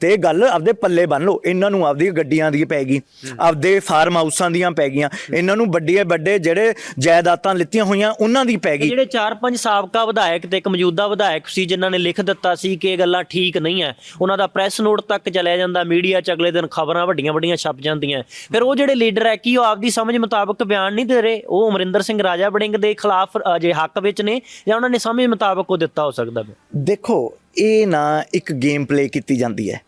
ਤੇ ਇਹ ਗੱਲ ਆਪਦੇ ਪੱਲੇ ਬੰਨ ਲਓ ਇਹਨਾਂ ਨੂੰ ਆਪਦੀ ਗੱਡੀਆਂ ਦੀ ਪੈ ਗਈ ਆਪਦੇ ਫਾਰਮ ਹਾਊਸਾਂ ਦੀਆਂ ਪੈ ਗਈਆਂ ਇਹਨਾਂ ਨੂੰ ਵੱਡੇ ਵੱਡੇ ਜਿਹੜੇ ਜਾਇਦਾਦਾਂ ਲਿੱਤੀਆਂ ਹੋਈਆਂ ਉਹਨਾਂ ਦੀ ਪੈ ਗਈ। ਜਿਹੜੇ 4-5 ਸਾਬਕਾ ਵਿਧਾਇਕ ਤੇ ਇੱਕ ਮੌਜੂਦਾ ਵਿਧਾਇਕ ਸੀ ਜਿਨ੍ਹਾਂ ਨੇ ਲਿਖ ਦਿੱਤਾ ਸੀ ਕਿ ਇਹ ਗੱਲਾਂ ਠੀਕ ਨਹੀਂ ਹੈ ਉਹਨਾਂ ਦਾ ਪ੍ਰੈਸ ਨੋਟ ਤੱਕ ਚਲਿਆ ਜਾਂਦਾ ਮੀਡੀਆ 'ਚ ਅਗਲੇ ਦਿਨ ਖਬਰਾਂ ਵੱਡੀਆਂ-ਵੱਡੀਆਂ ਛਪ ਜਾਂਦੀਆਂ। ਫਿਰ ਉਹ ਜਿਹੜੇ ਲੀਡਰ ਹੈ ਕੀ ਉਹ ਆਪਦੀ ਸਮਝ ਮੁਤਾਬਕ ਬਿਆਨ ਨਹੀਂ ਦੇ ਰਹੇ? ਉਹ ਅਮਰਿੰਦਰ ਸਿੰਘ ਰਾਜਾ ਵੜਿੰਗ ਦੇ ਖਿਲਾਫ ਜੇ ਹੱਕ ਵਿੱਚ ਨੇ ਜਾਂ ਉਹਨਾਂ ਨੇ ਸਮਝ ਮੁਤਾਬਕ ਉਹ ਦਿੱਤਾ ਹੋ ਸਕਦਾ ਦੇਖੋ ਇਹ ਨਾ ਇੱਕ ਗੇਮ ਪਲੇ ਕੀਤੀ ਜਾਂਦੀ ਹੈ।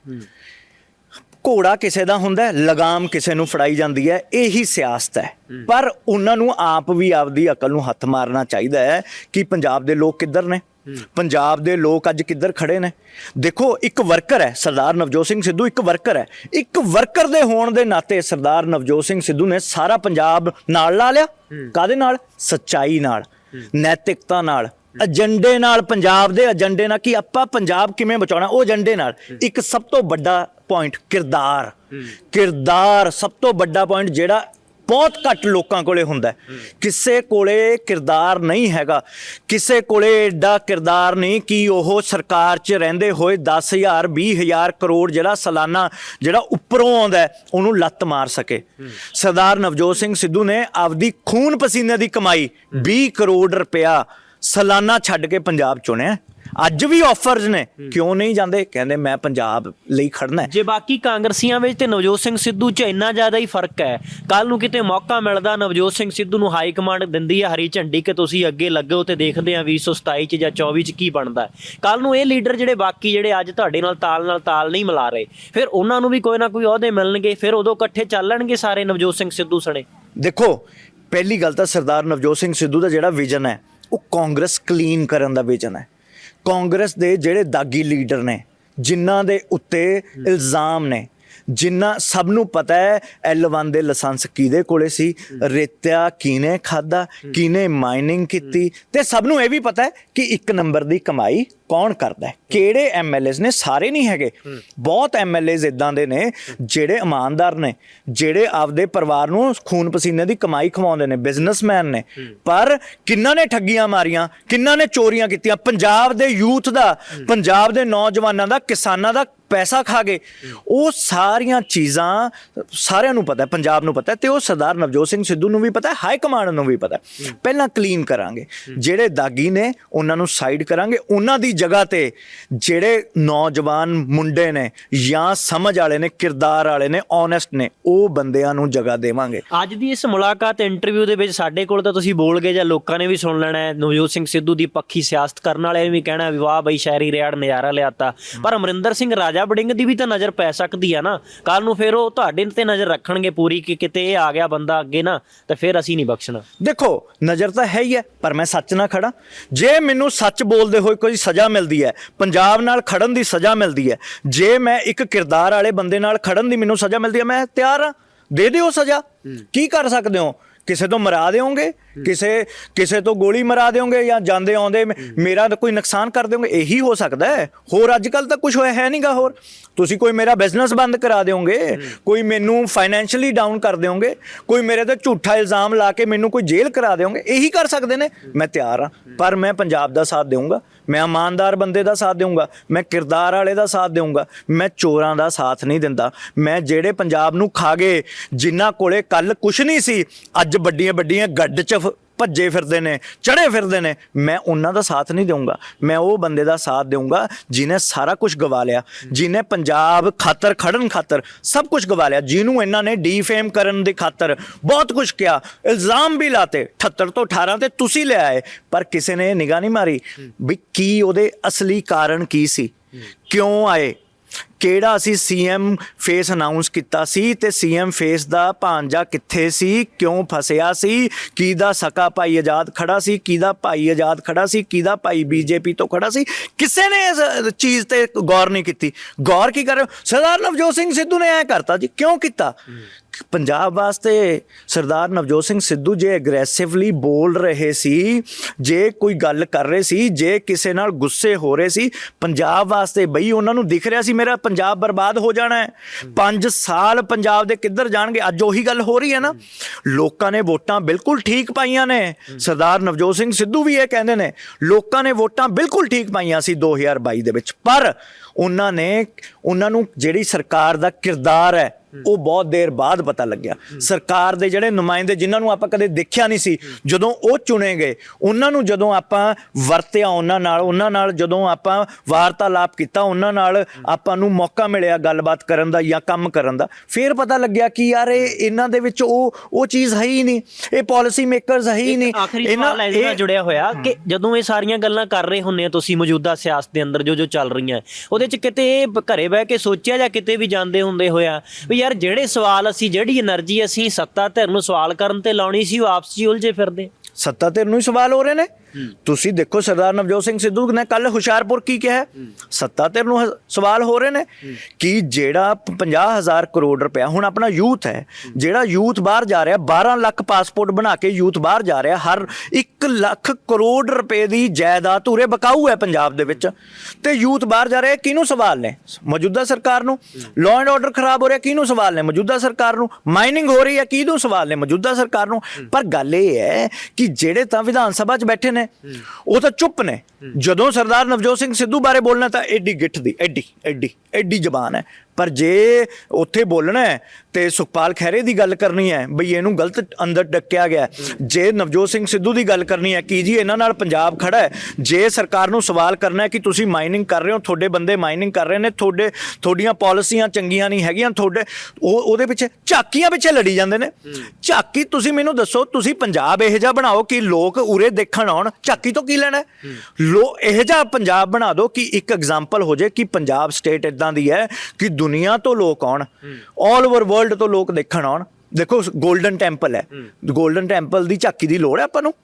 ਘੋੜਾ ਕਿਸੇ ਦਾ ਹੁੰਦਾ ਹੈ, ਲਗਾਮ ਕਿਸੇ ਨੂੰ ਫੜਾਈ ਜਾਂਦੀ ਹੈ ਇਹੀ ਸਿਆਸਤ ਹੈ। ਪਰ ਉਹਨਾਂ ਨੂੰ ਆਪ ਵੀ ਆਪਦੀ ਅਕਲ ਨੂੰ ਹੱਥ ਮਾਰਨਾ ਚਾਹੀਦਾ ਹੈ ਕਿ ਪੰਜਾਬ ਦੇ ਲੋਕ ਕਿੱਧਰ ਨੇ। ਪੰਜਾਬ ਦੇ ਲੋਕ ਅੱਜ ਕਿੱਧਰ ਖੜੇ ਨੇ। ਦੇਖੋ ਇੱਕ ਵਰਕਰ ਹੈ ਸਰਦਾਰ ਨਵਜੋਤ ਸਿੰਘ ਸਿੱਧੂ ਇੱਕ ਵਰਕਰ ਹੈ। ਇੱਕ ਵਰਕਰ ਦੇ ਹੋਣ ਦੇ ਨਾਤੇ ਸਰਦਾਰ ਨਵਜੋਤ ਸਿੰਘ ਸਿੱਧੂ ਨੇ ਸਾਰਾ ਪੰਜਾਬ ਨਾਲ ਲਾ ਲਿਆ। ਕਾਦੇ ਨਾਲ? ਸੱਚਾਈ ਨਾਲ। ਨੈਤਿਕਤਾ ਨਾਲ। ਏਜੰਡੇ ਨਾਲ, ਪੰਜਾਬ ਦੇ ਏਜੰਡੇ ਨਾਲ ਕਿ ਆਪਾਂ ਪੰਜਾਬ ਕਿਵੇਂ ਬਚਾਉਣਾ, ਉਹ ਏਜੰਡੇ ਨਾਲ। ਇੱਕ ਸਭ ਤੋਂ ਵੱਡਾ ਪੁਆਇੰਟ ਕਿਰਦਾਰ। ਕਿਰਦਾਰ ਸਭ ਤੋਂ ਵੱਡਾ ਪੁਆਇੰਟ ਜਿਹੜਾ ਬਹੁਤ ਘੱਟ ਲੋਕਾਂ ਕੋਲੇ ਹੁੰਦਾ ਕਿਸੇ ਕੋਲੇ ਕਿਰਦਾਰ ਨਹੀਂ ਹੈਗਾ। ਕਿਸੇ ਕੋਲੇ ਏਡਾ ਕਿਰਦਾਰ ਨਹੀਂ ਕਿ ਉਹ ਸਰਕਾਰ 'ਚ ਰਹਿੰਦੇ ਹੋਏ 10000 20000 ਕਰੋੜ ਜਿਹੜਾ ਸਾਲਾਨਾ ਜਿਹੜਾ ਉੱਪਰੋਂ ਆਉਂਦਾ ਉਹਨੂੰ ਲੱਤ ਮਾਰ ਸਕੇ। ਸਰਦਾਰ ਨਵਜੋਤ ਸਿੰਘ ਸਿੱਧੂ ਨੇ ਆਪਦੀ ਖੂਨ ਪਸੀਨੇ ਦੀ ਕਮਾਈ 20 ਕਰੋੜ ਰੁਪਇਆ ਸਾਲਾਨਾ ਛੱਡ ਕੇ ਪੰਜਾਬ ਚੁਣਿਆ। ਅੱਜ ਵੀ ਆਫਰਸ ਨੇ। ਕਿਉਂ ਨਹੀਂ ਜਾਂਦੇ? ਕਹਿੰਦੇ ਮੈਂ ਪੰਜਾਬ ਲਈ ਖੜਨਾ ਹੈ। ਜੇ ਬਾਕੀ ਕਾਂਗਰਸੀਆਂ ਵਿੱਚ ਤੇ ਨਵਜੋਤ ਸਿੰਘ ਸਿੱਧੂ 'ਚ ਇੰਨਾ ਜ਼ਿਆਦਾ ਹੀ ਫ਼ਰਕ ਹੈ ਕੱਲ ਨੂੰ ਕਿਤੇ ਮੌਕਾ ਮਿਲਦਾ ਨਵਜੋਤ ਸਿੰਘ ਸਿੱਧੂ ਨੂੰ ਹਾਈ ਕਮਾਂਡ ਦਿੰਦੀ ਹੈ ਹਰੀ ਝੰਡੀ ਕਿ ਤੁਸੀਂ ਅੱਗੇ ਲੱਗੋ ਤੇ ਦੇਖਦੇ ਆ 2027 'ਚ ਜਾਂ 24 'ਚ ਕੀ ਬਣਦਾ ਕੱਲ ਨੂੰ ਇਹ ਲੀਡਰ ਜਿਹੜੇ ਬਾਕੀ ਜਿਹੜੇ ਅੱਜ ਤੁਹਾਡੇ ਨਾਲ ਤਾਲ ਨਾਲ ਤਾਲ ਨਹੀਂ ਮਿਲਾ ਰਹੇ ਫਿਰ ਉਹਨਾਂ ਨੂੰ ਵੀ ਕੋਈ ਨਾ ਕੋਈ ਅਹੁਦੇ ਮਿਲਣਗੇ ਫਿਰ ਉਦੋਂ ਇਕੱਠੇ ਚੱਲਣਗੇ ਸਾਰੇ ਨਵਜੋਤ ਸਿੰਘ ਸਿੱਧੂ ਸਣੇ। ਦੇਖੋ ਪਹਿਲੀ ਗੱਲ ਤਾਂ ਸਰਦਾਰ ਨਵਜੋਤ ਸਿੰਘ ਸਿੱਧੂ ਦਾ ਜਿਹੜਾ ਵਿਜ਼ਨ ਹੈ ਉਹ ਕਾਂਗਰਸ ਕਲੀਨ ਕਰਨ ਦਾ ਵਿਜ਼ਨ ਹੈ। ਕਾਂਗਰਸ ਦੇ ਜਿਹੜੇ ਦਾਗੀ ਲੀਡਰ ਨੇ, ਜਿਨ੍ਹਾਂ ਦੇ ਉੱਤੇ ਇਲਜ਼ਾਮ ਨੇ ਜਿੰਨਾ ਸਭ ਨੂੰ ਪਤਾ ਹੈ L1 ਦੇ ਲਾਇਸੈਂਸ ਕਿਹਦੇ ਕੋਲੇ ਸੀ, ਰੇਤਿਆ ਕਿਨੇ ਖਾਦਾ ਕਿਨੇ ਮਾਈਨਿੰਗ ਕੀਤੀ ਤੇ ਸਭ ਨੂੰ ਇਹ ਵੀ ਪਤਾ ਹੈ ਕਿ ਇੱਕ ਨੰਬਰ ਦੀ ਕਮਾਈ ਕੌਣ ਕਰਦਾ ਹੈ? ਕਿਹੜੇ ਐਮਐਲਏਸ ਨੇ? ਸਾਰੇ ਨਹੀਂ ਹੈਗੇ। ਬਹੁਤ ਐਮਐਲਏਸ ਇਦਾਂ ਦੇ ਨੇ ਜਿਹੜੇ ਇਮਾਨਦਾਰ ਨੇ, ਜਿਹੜੇ ਆਪਦੇ ਪਰਿਵਾਰ ਨੂੰ ਖੂਨ ਪਸੀਨੇ ਦੀ ਕਮਾਈ ਖਵਾਉਂਦੇ ਨੇ ਬਿਜ਼ਨਸਮੈਨ ਨੇ। ਪਰ ਕਿੰਨਾਂ ਨੇ ਠੱਗੀਆਂ ਮਾਰੀਆਂ, ਕਿੰਨਾਂ ਨੇ ਚੋਰੀਆਂ ਕੀਤੀਆਂ? ਪੰਜਾਬ ਦੇ ਯੂਥ ਦਾ, ਪੰਜਾਬ ਦੇ ਨੌਜਵਾਨਾਂ ਦਾ, ਕਿਸਾਨਾਂ ਦਾ ਪੈਸਾ ਖਾ ਗਏ। ਉਹ ਸਾਰੀਆਂ ਚੀਜ਼ਾਂ ਸਾਰਿਆਂ ਨੂੰ ਪਤਾ ਪੰਜਾਬ ਨੂੰ ਪਤਾ ਤੇ ਉਹ ਸਰਦਾਰ ਨਵਜੋਤ ਸਿੰਘ ਸਿੱਧੂ ਨੂੰ ਵੀ ਪਤਾ ਹਾਈ ਕਮਾਂਡ ਨੂੰ ਵੀ ਪਤਾ ਪਹਿਲਾਂ ਕਲੀਨ ਕਰਾਂਗੇ। ਜਿਹੜੇ ਦਾਗੀ ਨੇ, ਉਹਨਾਂ ਨੂੰ ਸਾਈਡ ਕਰਾਂਗੇ। ਉਹਨਾਂ ਦੀ ਜਗ੍ਹਾ ਤੇ ਜਿਹੜੇ ਨੌਜਵਾਨ ਮੁੰਡੇ ਨੇ ਜਾਂ ਸਮਝ ਵਾਲੇ ਨੇ, ਕਿਰਦਾਰ ਵਾਲੇ ਨੇ ਓਨੈਸਟ ਨੇ, ਉਹ ਬੰਦਿਆਂ ਨੂੰ ਜਗ੍ਹਾ ਦੇਵਾਂਗੇ। ਅੱਜ ਦੀ ਇਸ ਮੁਲਾਕਾਤ ਇੰਟਰਵਿਊ ਦੇ ਵਿੱਚ ਸਾਡੇ ਕੋਲ ਤਾਂ ਤੁਸੀਂ ਬੋਲ ਗਏ ਜਾਂ ਲੋਕਾਂ ਨੇ ਵੀ ਸੁਣ ਲੈਣਾ ਹੈ। ਨਵਜੋਤ ਸਿੰਘ ਸਿੱਧੂ ਦੀ ਪੱਖੀ ਸਿਆਸਤ ਕਰਨ ਵਾਲਿਆਂ ਨੇ ਵੀ ਕਹਿਣਾ ਵੀ ਵਾਹ ਬਈ ਸ਼ਾਇਰੀ ਰਿਆੜ ਨਜ਼ਾਰਾ ਲਿਆਤਾ ਪਰ ਅਮਰਿੰਦਰ ਸਿੰਘ ਰਾਜਾ ਬੜਿੰਗ ਦੀ ਵੀ ਤਾਂ ਨਜ਼ਰ ਪੈ ਸਕਦੀ ਆ ਨਾ। ਕੱਲ ਨੂੰ ਫਿਰ ਉਹ ਤੁਹਾਡੇ ਤੇ ਨਜ਼ਰ ਰੱਖਣਗੇ ਪੂਰੀ ਕਿ ਕਿਤੇ ਇਹ ਆ ਗਿਆ ਬੰਦਾ ਅੱਗੇ ਨਾ ਤਾਂ ਫਿਰ ਅਸੀਂ ਨਹੀਂ ਬਖਸ਼ਣਾ। ਦੇਖੋ ਨਜ਼ਰ ਤਾਂ ਹੈ ਹੀ ਹੈ ਪਰ ਮੈਂ ਸੱਚ ਨਾਲ ਖੜਾ। ਜੇ ਮੈਨੂੰ ਸੱਚ ਬੋਲਦੇ ਹੋਏ ਕੋਈ ਸਜ਼ਾ ਮਿਲਦੀ ਹੈ ਪੰਜਾਬ ਨਾਲ ਖੜਨ ਦੀ ਸਜ਼ਾ ਮਿਲਦੀ ਹੈ ਜੇ ਮੈਂ ਇੱਕ ਕਿਰਦਾਰ ਵਾਲੇ ਬੰਦੇ ਨਾਲ ਖੜਨ ਦੀ ਮੈਨੂੰ ਸਜ਼ਾ ਮਿਲਦੀ ਹੈ ਮੈਂ ਤਿਆਰ ਹਾਂ। ਦੇ ਦਿਓ ਸਜ਼ਾ। ਕੀ ਕਰ ਸਕਦੇ ਹੋ? ਕਿਸੇ ਤੋਂ ਮਰਾ ਦਿਓਗੇ? ਕਿਸੇ ਕਿਸੇ ਤੋਂ ਗੋਲੀ ਮਰਾ ਦਿਓਗੇ ਜਾਂ ਜਾਂਦੇ ਆਉਂਦੇ ਮੇਰਾ ਤਾਂ ਕੋਈ ਨੁਕਸਾਨ ਕਰ ਦਿਓਗੇ? ਇਹੀ ਹੋ ਸਕਦਾ ਹੈ। ਹੋਰ ਅੱਜ ਕੱਲ ਤਾਂ ਕੁਝ ਹੋਇਆ ਹੈ ਨਹੀਂਗਾ ਹੋਰ। ਤੁਸੀਂ ਕੋਈ ਮੇਰਾ ਬਿਜ਼ਨਸ ਬੰਦ ਕਰਾ ਦਿਓਗੇ? ਕੋਈ ਮੈਨੂੰ ਫਾਈਨੈਂਸ਼ੀਅਲੀ ਡਾਊਨ ਕਰ ਦਿਓਗੇ? ਕੋਈ ਮੇਰੇ ਤੇ ਝੂਠਾ ਇਲਜ਼ਾਮ ਲਾ ਕੇ ਮੈਨੂੰ ਕੋਈ ਜੇਲ੍ਹ ਕਰਾ ਦਿਓਗੇ? ਇਹੀ ਕਰ ਸਕਦੇ ਨੇ? ਮੈਂ ਤਿਆਰ ਹਾਂ। ਪਰ ਮੈਂ ਪੰਜਾਬ ਦਾ ਸਾਥ ਦੇਵਾਂਗਾ ਮੈਂ ਇਮਾਨਦਾਰ ਬੰਦੇ ਦਾ ਸਾਥ ਦੇਵਾਂਗਾ ਮੈਂ ਕਿਰਦਾਰ ਵਾਲੇ ਦਾ ਸਾਥ ਦੇਵਾਂਗਾ ਮੈਂ ਚੋਰਾਂ ਦਾ ਸਾਥ ਨਹੀਂ ਦਿੰਦਾ। ਮੈਂ ਜਿਹੜੇ ਪੰਜਾਬ ਨੂੰ ਖਾ ਗਏ, ਜਿਨ੍ਹਾਂ ਕੋਲੇ ਕੱਲ ਕੁਝ ਨਹੀਂ ਸੀ, ਅੱਜ ਵੱਡੀਆਂ ਵੱਡੀਆਂ ਗੱਡ ਚ ਫ- ਭੱਜੇ ਫਿਰਦੇ ਨੇ ਚੜੇ ਫਿਰਦੇ ਨੇ ਮੈਂ ਉਹਨਾਂ ਦਾ ਸਾਥ ਨਹੀਂ ਦੇਵਾਂਗਾ ਮੈਂ ਉਹ ਬੰਦੇ ਦਾ ਸਾਥ ਦੇਵਾਂਗਾ ਜਿਨੇ ਸਾਰਾ ਕੁਝ ਗਵਾ ਲਿਆ ਜਿਨੇ ਪੰਜਾਬ ਖਾਤਰ ਖੜਨ ਖਾਤਰ ਸਭ ਕੁਝ ਗਵਾ ਲਿਆ ਜਿਹਨੂੰ ਇਹਨਾਂ ਨੇ ਡੀਫੇਮ ਕਰਨ ਦੇ ਖਾਤਰ ਬਹੁਤ ਕੁਝ ਕਿਹਾ ਇਲਜ਼ਾਮ ਵੀ ਲਾਤੇ 78 ਤੋਂ 18 ਤੇ ਤੁਸੀਂ ਲੈ ਆਏ ਪਰ ਕਿਸੇ ਨੇ ਨਿਗਾਹ ਨਹੀਂ ਮਾਰੀ ਵੀ ਕੀ ਉਹਦੇ ਅਸਲੀ ਕਾਰਨ ਕੀ ਸੀ? ਕਿਉਂ ਆਏ? ਕਿਹੜਾ ਅਸੀਂ ਸੀਐਮ ਫੇਸ ਅਨਾਉਂਸ ਕੀਤਾ ਸੀ ਤੇ ਸੀਐਮ ਫੇਸ ਦਾ ਭਾਂਜਾ ਕਿੱਥੇ ਸੀ, ਕਿਉਂ ਫਸਿਆ ਸੀ, ਕਿਹਦਾ ਸਕਾ ਭਾਈ ਆਜ਼ਾਦ ਖੜਾ ਸੀ, ਕਿਹਦਾ ਭਾਈ ਆਜ਼ਾਦ ਖੜਾ ਸੀ, ਕਿਹਦਾ ਭਾਈ ਬੀਜੇਪੀ ਤੋਂ ਖੜਾ ਸੀ, ਕਿਸੇ ਨੇ ਇਸ ਚੀਜ਼ ਤੇ ਗੌਰ ਨਹੀਂ ਕੀਤੀ। ਗੌਰ ਕੀ ਕਰ ਰਹੇ ਹੋ? ਸਰਦਾਰ ਨਵਜੋਤ ਸਿੰਘ ਸਿੱਧੂ ਨੇ ਐ ਕਰਤਾ ਜੀ, ਕਿਉਂ ਕੀਤਾ? ਪੰਜਾਬ ਵਾਸਤੇ ਸਰਦਾਰ ਨਵਜੋਤ ਸਿੰਘ ਸਿੱਧੂ ਜੇ ਐਗਰੈਸਿਵਲੀ ਬੋਲ ਰਹੇ ਸੀ, ਜੇ ਕੋਈ ਗੱਲ ਕਰ ਰਹੇ ਸੀ, ਜੇ ਕਿਸੇ ਨਾਲ ਗੁੱਸੇ ਹੋ ਰਹੇ ਸੀ, ਪੰਜਾਬ ਵਾਸਤੇ ਬਈ ਉਹਨਾਂ ਨੂੰ ਦਿਖ ਰਿਹਾ ਸੀ ਮੇਰਾ ਪੰਜਾਬ ਬਰਬਾਦ ਹੋ ਜਾਣਾ ਹੈ। 5 ਸਾਲ ਪੰਜਾਬ ਦੇ ਕਿੱਧਰ ਜਾਣਗੇ? ਅੱਜ ਉਹੀ ਗੱਲ ਹੋ ਰਹੀ ਹੈ ਨਾ। ਲੋਕਾਂ ਨੇ ਵੋਟਾਂ ਬਿਲਕੁਲ ਠੀਕ ਪਾਈਆਂ ਨੇ। ਸਰਦਾਰ ਨਵਜੋਤ ਸਿੰਘ ਸਿੱਧੂ ਵੀ ਇਹ ਕਹਿੰਦੇ ਨੇ, ਲੋਕਾਂ ਨੇ ਵੋਟਾਂ ਬਿਲਕੁਲ ਠੀਕ ਪਾਈਆਂ ਸੀ 2022 ਦੇ ਵਿੱਚ। ਪਰ ਉਹਨਾਂ ਨੇ ਉਹਨਾਂ ਨੂੰ ਜਿਹੜੀ ਸਰਕਾਰ ਦਾ ਕਿਰਦਾਰ ਹੈ ਉਹ ਬਹੁਤ ਦੇਰ ਬਾਅਦ ਪਤਾ ਲੱਗਿਆ। ਸਰਕਾਰ ਦੇ ਜਿਹੜੇ ਨੁਮਾਇੰਦੇ ਜਿਨ੍ਹਾਂ ਨੂੰ ਆਪਾਂ ਕਦੇ ਦੇਖਿਆ ਨਹੀਂ ਸੀ ਜਦੋਂ ਉਹ ਚੁਣੇ ਗਏ ਉਹਨਾਂ ਨੂੰ ਜਦੋਂ ਆਪਾਂ ਵਰਤਿਆ ਉਹਨਾਂ ਨਾਲ ਉਹਨਾਂ ਨਾਲ ਜਦੋਂ ਆਪਾਂ ਵਾਰਤਾਲਾਪ ਕੀਤਾ ਉਹਨਾਂ ਨਾਲ ਆਪਾਂ ਨੂੰ ਮੌਕਾ ਮਿਲਿਆ ਗੱਲਬਾਤ ਕਰਨ ਦਾ ਜਾਂ ਕੰਮ ਕਰਨ ਦਾ ਫਿਰ ਪਤਾ ਲੱਗਿਆ ਕਿ ਯਾਰ ਇਹ ਇਹਨਾਂ ਦੇ ਵਿੱਚ ਉਹ ਉਹ ਚੀਜ਼ ਹੈ ਹੀ ਨਹੀਂ। ਇਹ ਪਾਲਿਸੀ ਮੇਕਰਸ ਹੈ ਹੀ ਨਹੀਂ। ਆਖਰੀ ਸਵਾਲ ਹੈ ਇਹਦੇ ਨਾਲ ਜੁੜਿਆ ਹੋਇਆ ਕਿ ਜਦੋਂ ਇਹ ਸਾਰੀਆਂ ਗੱਲਾਂ ਕਰ ਰਹੇ ਹੁੰਨੇ ਆ ਤੁਸੀਂ ਮੌਜੂਦਾ ਸਿਆਸਤ ਦੇ ਅੰਦਰ ਜੋ ਜੋ ਚੱਲ ਰਹੀਆਂ ਉਹਦੇ ਵਿੱਚ ਕਿਤੇ ਘਰੇ ਬਹਿ ਕੇ ਸੋਚਿਆ ਜਾਂ ਕਿਤੇ ਵੀ ਜਾਂਦੇ ਹੁੰਦੇ ਹੋਇਆ ਵੀ ਯਾਰ ਜਿਹੜੇ ਸਵਾਲ ਅਸੀਂ, ਜਿਹੜੀ એનર્ਜੀ ਅਸੀਂ ਸੱਤਾ ਧਿਰ ਨੂੰ ਸਵਾਲ ਕਰਨ ਤੇ ਲਾਉਣੀ ਸੀ, ਉਹ ਆਪਸ 'ਚ ਹੀ ਉਲਝੇ ਫਿਰਦੇ। ਸੱਤਾ ਧਿਰ ਨੂੰ ਹੀ ਸਵਾਲ ਹੋ ਰਹੇ ਨੇ। ਤੁਸੀਂ ਦੇਖੋ ਸਰਦਾਰ ਨਵਜੋਤ ਸਿੰਘ ਸਿੱਧੂ ਨੇ ਕੱਲ ਹੁਸ਼ਿਆਰਪੁਰ ਕੀ ਕਿਹਾ? ਸੱਤਾ ਧਿਰ ਨੂੰ ਸਵਾਲ ਹੋ ਰਹੇ ਨੇ ਕਿ ਜਿਹੜਾ 50000 ਕਰੋੜ ਰੁਪਇਆ, ਹੁਣ ਆਪਣਾ ਯੂਥ ਹੈ, ਜਿਹੜਾ ਯੂਥ ਬਾਹਰ ਜਾ ਰਿਹਾ 12 ਲੱਖ ਪਾਸਪੋਰਟ ਬਣਾ ਕੇ ਯੂਥ ਬਾਹਰ ਜਾ ਰਿਹਾ, ਹਰ 1 ਲੱਖ ਕਰੋੜ ਰੁਪਏ ਦੀ ਜਾਇਦਾਦ ਉਰੇ ਬਕਾਊ ਹੈ ਪੰਜਾਬ ਦੇ ਵਿੱਚ। ਤੇ ਯੂਥ ਬਾਹਰ ਜਾ ਰਿਹਾ, ਕਿਹਨੂੰ ਸਵਾਲ ਨੇ? ਮੌਜੂਦਾ ਸਰਕਾਰ ਨੂੰ। ਲਾਅ ਐਂਡ ਆਰਡਰ ਖਰਾਬ ਹੋ ਰਿਹਾ, ਕਿਹਨੂੰ ਸਵਾਲ ਨੇ? ਮੌਜੂਦਾ ਸਰਕਾਰ ਨੂੰ। ਮਾਈਨਿੰਗ ਹੋ ਰਹੀ ਹੈ, ਕਿਹਨੂੰ ਸਵਾਲ ਨੇ? ਮੌਜੂਦਾ ਸਰਕਾਰ ਨੂੰ। ਪਰ ਗੱਲ ਇਹ ਹੈ ਕਿ ਜਿਹੜੇ ਤਾਂ ਵਿਧਾਨ ਸਭਾ 'ਚ ਬੈਠੇ ਨੇ ਉਹ ਤਾਂ ਚੁੱਪ ਨੇ। ਜਦੋਂ ਸਰਦਾਰ ਨਵਜੋਤ ਸਿੰਘ ਸਿੱਧੂ ਬਾਰੇ ਬੋਲਣਾ ਤਾਂ ਐਡੀ ਗਿੱਠ ਦੀ ਐਡੀ ਐਡੀ ਐਡੀ ਜ਼ਬਾਨ ਹੈ। ਪਰ ਜੇ ਉੱਥੇ ਬੋਲਣਾ ਹੈ ਤੇ ਸੁਖਪਾਲ ਖਹਿਰੇ ਦੀ ਗੱਲ ਕਰਨੀ ਹੈ, ਬਈ ਇਹਨੂੰ ਗਲਤ ਅੰਦਰ ਡੱਕਿਆ ਗਿਆ ਜੇ ਨਵਜੋਤ ਸਿੰਘ ਸਿੱਧੂ ਦੀ ਗੱਲ ਕਰਨੀ ਹੈ, ਕਿ ਜੀ ਇਹਨਾਂ ਨਾਲ ਪੰਜਾਬ ਖੜਾ ਹੈ? ਜੇ ਸਰਕਾਰ ਨੂੰ ਸਵਾਲ ਕਰਨਾ ਹੈ ਕਿ ਤੁਸੀਂ ਮਾਈਨਿੰਗ ਕਰ ਰਹੇ ਹੋ, ਤੁਹਾਡੇ ਬੰਦੇ ਮਾਈਨਿੰਗ ਕਰ ਰਹੇ ਨੇ, ਤੁਹਾਡੇ, ਤੁਹਾਡੀਆਂ ਪਾਲਿਸੀਆਂ ਚੰਗੀਆਂ ਨਹੀਂ ਹੈਗੀਆਂ, ਤੁਹਾਡੇ, ਉਹ, ਉਹਦੇ ਪਿੱਛੇ ਝਾਕੀਆਂ ਪਿੱਛੇ ਲੜੀ ਜਾਂਦੇ ਨੇ। ਝਾਕੀ ਤੁਸੀਂ ਮੈਨੂੰ ਦੱਸੋ, ਤੁਸੀਂ ਪੰਜਾਬ ਇਹੋ ਜਿਹਾ ਬਣਾਓ ਕਿ ਲੋਕ ਉਰੇ ਦੇਖਣ ਆਉਣ, ਝਾਕੀ ਤੋਂ ਕੀ ਲੈਣਾ ਲੋ, ਇਹੋ ਜਿਹਾ ਪੰਜਾਬ ਬਣਾ ਦਿਓ ਕਿ ਇੱਕ ਐਗਜ਼ਾਮਪਲ ਹੋ ਜਾਏ ਕਿ ਪੰਜਾਬ ਸਟੇਟ ਇਦਾਂ ਦੀ ਹੈ ਕਿ ਦੁਨੀਆ ਤੋਂ ਲੋਕ ਆਉਣ ਆਲ ਓਵਰ ਵਰਲਡ ਤੋਂ ਲੋਕ ਦੇਖਣ ਆਉਣ। ਦੇਖੋ ਗੋਲਡਨ ਟੈਂਪਲ ਹੈ। ਗੋਲਡਨ ਟੈਂਪਲ ਦੀ ਝਾਕੀ ਦੀ ਲੋੜ ਹੈ ਆਪਾਂ ਨੂੰ?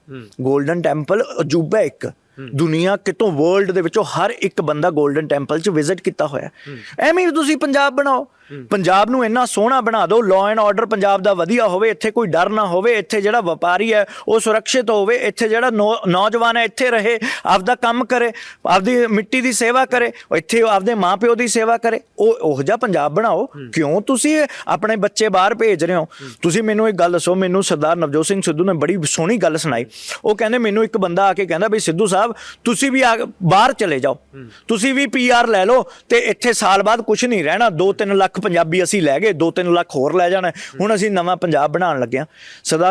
ਗੋਲਡਨ ਟੈਂਪਲ ਅਜੂਬਾ ਇੱਕ। ਦੁਨੀਆ ਕਿਤੋਂ ਵਰਲਡ ਦੇ ਵਿੱਚੋਂ ਹਰ ਇੱਕ ਬੰਦਾ 골ਡਨ ਟੈਂਪਲ 'ਚ ਵਿਜ਼ਿਟ ਕੀਤਾ ਹੋਇਆ। ਐਵੇਂ ਹੀ ਤੁਸੀਂ ਪੰਜਾਬ ਬਣਾਓ। ਪੰਜਾਬ ਨੂੰ ਇੰਨਾ ਸੋਹਣਾ ਬਣਾ ਦਿਓ ਲਾਅ ਐਂਡ ਆਰਡਰ ਪੰਜਾਬ ਦਾ ਵਧੀਆ ਹੋਵੇ ਇੱਥੇ ਕੋਈ ਡਰ ਨਾ ਹੋਵੇ ਇੱਥੇ ਜਿਹੜਾ ਵਪਾਰੀ ਹੈ ਉਹ ਸੁਰੱਖਿਅਤ ਹੋਵੇ ਇੱਥੇ ਜਿਹੜਾ ਨੌਜਵਾਨ ਹੈ ਇੱਥੇ ਰਹੇ ਆਪਦਾ ਕੰਮ ਕਰੇ ਆਪਦੀ ਮਿੱਟੀ ਦੀ ਸੇਵਾ ਕਰੇ ਇੱਥੇ ਆਪਦੇ ਮਾਪਿਓ ਦੀ ਸੇਵਾ ਕਰੇ। ਉਹ ਉਹ ਜਿਹਾ ਪੰਜਾਬ ਬਣਾਓ। ਕਿਉਂ ਤੁਸੀਂ ਆਪਣੇ ਬੱਚੇ ਬਾਹਰ ਭੇਜ ਰਹੇ ਹੋ? ਤੁਸੀਂ ਮੈਨੂੰ ਇੱਕ ਗੱਲ ਦੱਸੋ ਮੈਨੂੰ ਸਰਦਾਰ ਨਵਜੋਤ ਸਿੰਘ ਸਿੱਧੂ ਨੇ ਬੜੀ ਸੋਹਣੀ ਗੱਲ ਸੁਣਾਈ। ਉਹ ਕਹਿੰਦੇ ਮੈਨੂੰ ਇੱਕ ਬੰਦਾ ਆ ਕੇ ਕਹਿੰਦਾ ਬਈ ਸਿੱਧੂ ਸਾਹਿਬ ਤੁਸੀਂ ਵੀ ਬਾਹਰ ਚਲੇ ਜਾਓ। ਤੁਸੀਂ ਵੀ ਪੀਆਰ ਲੈ ਲਓ ਤੇ ਇੱਥੇ ਸਾਲ ਬਾਅਦ ਕੁਝ ਨਹੀਂ ਰਹਿਣਾ। 2-3 ਲੱਖ ਪੰਜਾਬੀ ਅਸੀਂ ਲੈ ਗਏ 2-3 ਲੱਖ ਹੋਰ ਲੈ ਜਾਣਾ। ਹੁਣ ਅਸੀਂ ਨਵਾਂ ਪੰਜਾਬ ਬਣਾਉਣ ਲੱਗੇ ਹਾਂ।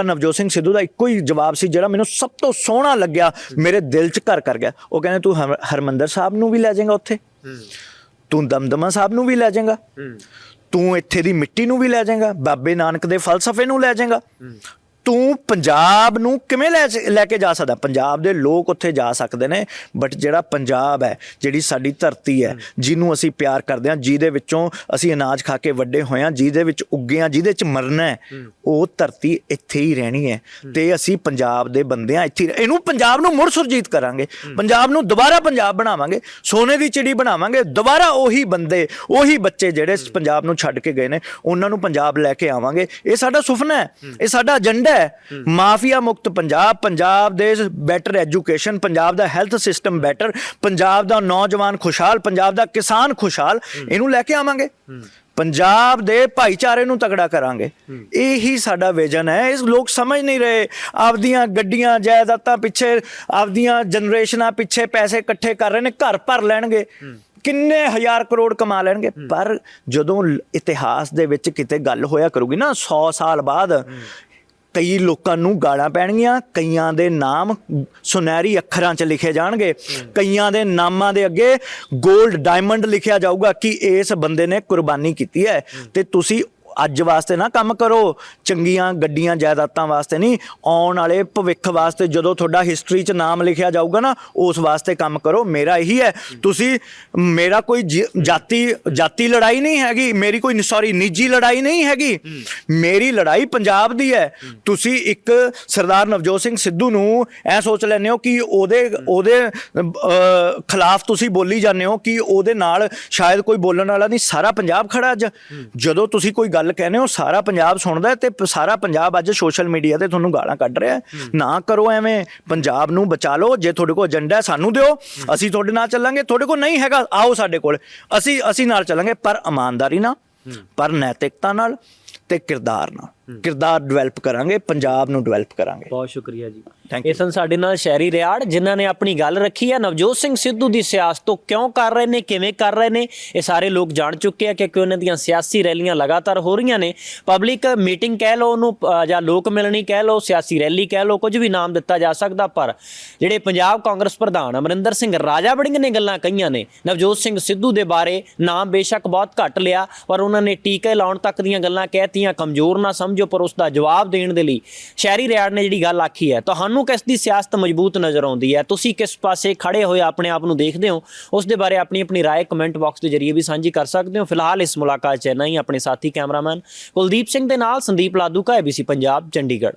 ਨਵਜੋਤ ਸਿੰਘ ਸਿੱਧੂ ਦਾ ਇੱਕੋ ਹੀ ਜਵਾਬ ਸੀ ਜਿਹੜਾ ਮੈਨੂੰ ਸਭ ਤੋਂ ਸੋਹਣਾ ਲੱਗਿਆ। ਮੇਰੇ ਦਿਲ 'ਚ ਘਰ ਕਰ ਗਿਆ। ਉਹ ਕਹਿੰਦੇ, ਤੂੰ ਹਰ- ਹਰਮੰਦਰ ਸਾਹਿਬ ਨੂੰ ਵੀ ਲੈ ਜਾਏਗਾ ਉੱਥੇ। ਤੂੰ ਦਮਦਮਾ ਸਾਹਿਬ ਨੂੰ ਵੀ ਲੈ ਜਾਏਗਾ। ਤੂੰ ਇੱਥੇ ਦੀ ਮਿੱਟੀ ਨੂੰ ਵੀ ਲੈ ਜਾਏਗਾ। ਬਾਬੇ ਨਾਨਕ ਦੇ ਫਲਸਫੇ ਨੂੰ ਲੈ ਜਾਏਗਾ। ਤੂੰ ਪੰਜਾਬ ਨੂੰ ਕਿਵੇਂ ਲੈ ਲੈ ਕੇ ਜਾ ਸਕਦਾ? ਪੰਜਾਬ ਦੇ ਲੋਕ ਉੱਥੇ ਜਾ ਸਕਦੇ ਨੇ ਬਟ ਜਿਹੜਾ ਪੰਜਾਬ ਹੈ ਜਿਹੜੀ ਸਾਡੀ ਧਰਤੀ ਹੈ ਜਿਹਨੂੰ ਅਸੀਂ ਪਿਆਰ ਕਰਦੇ ਹਾਂ ਜਿਹਦੇ ਵਿੱਚੋਂ ਅਸੀਂ ਅਨਾਜ ਖਾ ਕੇ ਵੱਡੇ ਹੋਏ ਹਾਂ ਜਿਹਦੇ ਵਿੱਚ ਉੱਗੇ ਹਾਂ ਜਿਹਦੇ ਵਿੱਚ ਮਰਨਾ ਹੈ ਉਹ ਧਰਤੀ ਇੱਥੇ ਹੀ ਰਹਿਣੀ ਹੈ। ਤੇ ਅਸੀਂ ਪੰਜਾਬ ਦੇ ਬੰਦੇ ਹਾਂ ਇੱਥੇ ਇਹਨੂੰ ਪੰਜਾਬ ਨੂੰ ਮੁੜ ਸੁਰਜੀਤ ਕਰਾਂਗੇ। ਪੰਜਾਬ ਨੂੰ ਦੁਬਾਰਾ ਪੰਜਾਬ ਬਣਾਵਾਂਗੇ ਸੋਨੇ ਦੀ ਚਿੜੀ ਬਣਾਵਾਂਗੇ ਦੁਬਾਰਾ ਉਹੀ ਬੰਦੇ ਉਹੀ ਬੱਚੇ ਜਿਹੜੇ ਪੰਜਾਬ ਨੂੰ ਛੱਡ ਕੇ ਗਏ ਨੇ ਉਹਨਾਂ ਨੂੰ ਪੰਜਾਬ ਲੈ ਕੇ ਆਵਾਂਗੇ। ਇਹ ਸਾਡਾ ਸੁਪਨਾ ਹੈ ਇਹ ਸਾਡਾ ਏਜੰਡਾ ਹੈ। ਮਾਫੀਆ ਮੁਕਤ ਪੰਜਾਬ ਪੰਜਾਬ ਦੇ ਬੈਟਰ ਐਜੂਕੇਸ਼ਨ ਪੰਜਾਬ ਦਾ ਹੈਲਥ ਸਿਸਟਮ ਬੈਟਰ ਪੰਜਾਬ ਦਾ ਨੌਜਵਾਨ ਖੁਸ਼ਹਾਲ ਪੰਜਾਬ ਦਾ ਕਿਸਾਨ ਖੁਸ਼ਹਾਲ ਇਹਨੂੰ ਲੈ ਕੇ ਆਵਾਂਗੇ। ਪੰਜਾਬ ਦੇ ਭਾਈਚਾਰੇ ਨੂੰ ਤਗੜਾ ਕਰਾਂਗੇ। ਇਹੀ ਸਾਡਾ ਵਿਜ਼ਨ ਹੈ। ਇਸ ਲੋਕ ਸਮਝ ਨਹੀਂ ਰਹੇ। ਆਪਦੀਆਂ ਗੱਡੀਆਂ ਜਾਇਦਾਦਾਂ ਪਿੱਛੇ ਆਪਦੀਆਂ ਜਨਰੇਸ਼ਨਾਂ ਪਿੱਛੇ ਪੈਸੇ ਇਕੱਠੇ ਕਰ ਰਹੇ ਨੇ ਘਰ ਭਰ ਲੈਣਗੇ। ਕਿੰਨੇ ਹਜ਼ਾਰ ਕਰੋੜ ਕਮਾ ਲੈਣਗੇ। ਪਰ ਜਦੋਂ ਇਤਿਹਾਸ ਦੇ ਵਿੱਚ ਕਿਤੇ ਗੱਲ ਹੋਇਆ ਕਰੂਗੀ ਨਾ 100 ਸਾਲ ਬਾਅਦ ਕਈ ਲੋਕਾਂ ਨੂੰ ਗਾਲਾਂ ਪੈਣਗੀਆਂ, ਕਈਆਂ ਦੇ ਨਾਮ ਸੁਨਹਿਰੀ ਅੱਖਰਾਂ 'ਚ ਲਿਖੇ ਜਾਣਗੇ, ਕਈਆਂ ਦੇ ਨਾਮਾਂ ਦੇ ਅੱਗੇ 골ਡ ਡਾਇਮੰਡ ਲਿਖਿਆ ਜਾਊਗਾ ਕਿ ਇਸ ਬੰਦੇ ਨੇ ਕੁਰਬਾਨੀ ਕੀਤੀ ਹੈ। ਤੇ ਤੁਸੀਂ ਅੱਜ ਵਾਸਤੇ ਨਾ ਕੰਮ ਕਰੋ। ਚੰਗੀਆਂ ਗੱਡੀਆਂ ਜਾਇਦਾਦਾਂ ਵਾਸਤੇ ਨਹੀਂ ਆਉਣ ਵਾਲੇ ਭਵਿੱਖ ਵਾਸਤੇ ਜਦੋਂ ਤੁਹਾਡਾ ਹਿਸਟਰੀ 'ਚ ਨਾਮ ਲਿਖਿਆ ਜਾਊਗਾ ਨਾ ਉਸ ਵਾਸਤੇ ਕੰਮ ਕਰੋ। ਮੇਰਾ ਇਹੀ ਹੈ ਤੁਸੀਂ ਮੇਰਾ ਕੋਈ ਜਾਤੀ ਜਾਤੀ ਲੜਾਈ ਨਹੀਂ ਹੈਗੀ ਮੇਰੀ ਕੋਈ ਸੌਰੀ ਨਿੱਜੀ ਲੜਾਈ ਨਹੀਂ ਹੈਗੀ। ਮੇਰੀ ਲੜਾਈ ਪੰਜਾਬ ਦੀ ਹੈ। ਤੁਸੀਂ ਇੱਕ ਸਰਦਾਰ ਨਵਜੋਤ ਸਿੰਘ ਸਿੱਧੂ ਨੂੰ ਐ ਸੋਚ ਲੈਂਦੇ ਹੋ ਕਿ ਉਹਦੇ ਉਹਦੇ ਖਿਲਾਫ ਤੁਸੀਂ ਬੋਲੀ ਜਾਂਦੇ ਹੋ ਕਿ ਉਹਦੇ ਨਾਲ ਸ਼ਾਇਦ ਕੋਈ ਬੋਲਣ ਵਾਲਾ ਨਹੀਂ ਸਾਰਾ ਪੰਜਾਬ ਖੜਾ ਅੱਜ। ਜਦੋਂ ਤੁਸੀਂ ਕੋਈ ਗੱਲ ਕਹਿੰਦੇ ਹੋ ਸਾਰਾ ਪੰਜਾਬ ਸੁਣਦਾ ਤੇ ਸਾਰਾ ਪੰਜਾਬ ਅੱਜ ਸੋਸ਼ਲ ਮੀਡੀਆ ਤੇ ਤੁਹਾਨੂੰ ਗਾਲਾਂ ਕੱਢ ਰਿਹਾ ਨਾ ਕਰੋ ਐਵੇਂ ਪੰਜਾਬ ਨੂੰ ਬਚਾ ਲਓ ਜੇ ਤੁਹਾਡੇ ਕੋਲ ਏਜੰਡਾ ਹੈ ਸਾਨੂੰ ਦਿਓ। ਅਸੀਂ ਤੁਹਾਡੇ ਨਾਲ ਚੱਲਾਂਗੇ ਤੁਹਾਡੇ ਕੋਲ ਨਹੀਂ ਹੈਗਾ ਆਓ ਸਾਡੇ ਕੋਲ। ਅਸੀਂ ਅਸੀਂ ਨਾਲ ਚੱਲਾਂਗੇ ਪਰ ਇਮਾਨਦਾਰੀ ਨਾਲ ਪਰ ਨੈਤਿਕਤਾ ਨਾਲ ਤੇ ਕਿਰਦਾਰ ਨਾਲ। ਕਿਰਦਾਰ ਡਿਵੈਲਪ ਕਰਾਂਗੇ ਪੰਜਾਬ ਨੂੰ ਡਿਵੈਲਪ ਕਰਾਂਗੇ। ਬਹੁਤ ਸ਼ੁਕਰੀਆ ਜੀ। ਇਹ ਸਨ ਸਾਡੇ ਨਾਲ ਸ਼ਹਿਰੀ ਰਿਆੜ ਜਿਨ੍ਹਾਂ ਨੇ ਆਪਣੀ ਗੱਲ ਰੱਖੀ ਹੈ। ਨਵਜੋਤ ਸਿੰਘ ਸਿੱਧੂ ਦੀ ਸਿਆਸਤ ਤੋਂ ਕਿਉਂ ਕਰ ਰਹੇ ਨੇ ਕਿਵੇਂ ਕਰ ਰਹੇ ਨੇ ਇਹ ਸਾਰੇ ਲੋਕ ਜਾਣ ਚੁੱਕੇ ਆ ਕਿਉਂਕਿ ਉਹਨਾਂ ਦੀਆਂ ਸਿਆਸੀ ਰੈਲੀਆਂ ਲਗਾਤਾਰ ਹੋ ਰਹੀਆਂ ਨੇ। ਪਬਲਿਕ ਮੀਟਿੰਗ ਕਹਿ ਲਓ ਉਹਨੂੰ ਜਾਂ ਲੋਕ ਮਿਲਣੀ ਕਹਿ ਲਓ ਸਿਆਸੀ ਰੈਲੀ ਕਹਿ ਲਓ ਕੁਝ ਵੀ ਨਾਮ ਦਿੱਤਾ ਜਾ ਸਕਦਾ ਪਰ ਜਿਹੜੇ ਪੰਜਾਬ ਕਾਂਗਰਸ ਪ੍ਰਧਾਨ ਅਮਰਿੰਦਰ ਸਿੰਘ ਰਾਜਾ ਵੜਿੰਗ ਨੇ ਗੱਲਾਂ ਕਹੀਆਂ ਨੇ ਨਵਜੋਤ ਸਿੰਘ ਸਿੱਧੂ ਦੇ ਬਾਰੇ ਨਾਮ ਬੇਸ਼ੱਕ ਬਹੁਤ ਘੱਟ ਲਿਆ ਪਰ ਉਹਨਾਂ ਨੇ ਟੀਕੇ ਲਾਉਣ ਤੱਕ ਦੀਆਂ ਗੱਲਾਂ ਕਹਿਤੀਆਂ ਕਮਜ਼ੋਰ ਨਾ ਸਮਝੋ। ਪਰ ਉਸ ਦਾ ਜਵਾਬ ਦੇਣ ਦੇ ਲਈ ਸ਼ਹਿਰੀ ਰਿਆੜ ਨੇ ਜਿਹੜੀ ਗੱਲ ਆਖੀ ਹੈ ਤੁਹਾਨੂੰ ਕਿਸ ਦੀ ਸਿਆਸਤ ਮਜ਼ਬੂਤ ਨਜ਼ਰ ਆਉਂਦੀ ਹੈ ਤੁਸੀਂ ਕਿਸ ਪਾਸੇ ਖੜੇ ਹੋਏ ਆਪਣੇ ਆਪ ਨੂੰ ਦੇਖਦੇ ਹੋ ਉਸ ਦੇ ਬਾਰੇ ਆਪਣੀ ਆਪਣੀ رائے ਕਮੈਂਟ ਬਾਕਸ ਦੇ ਜ਼ਰੀਏ ਵੀ ਸਾਂਝੀ ਕਰ ਸਕਦੇ ਹੋ ਫਿਲਹਾਲ ਇਸ ਮੁਲਾਕਾਤ 'ਚ ਇੰਨਾ ਹੀ ਆਪਣੇ ਸਾਥੀ ਕੈਮਰਾਮੈਨ ਕੁਲਦੀਪ ਸਿੰਘ ਦੇ ਨਾਲ ਸੰਦੀਪ ਲਾਦੂ ਕਾ ABC ਪੰਜਾਬ ਚੰਡੀਗੜ੍ਹ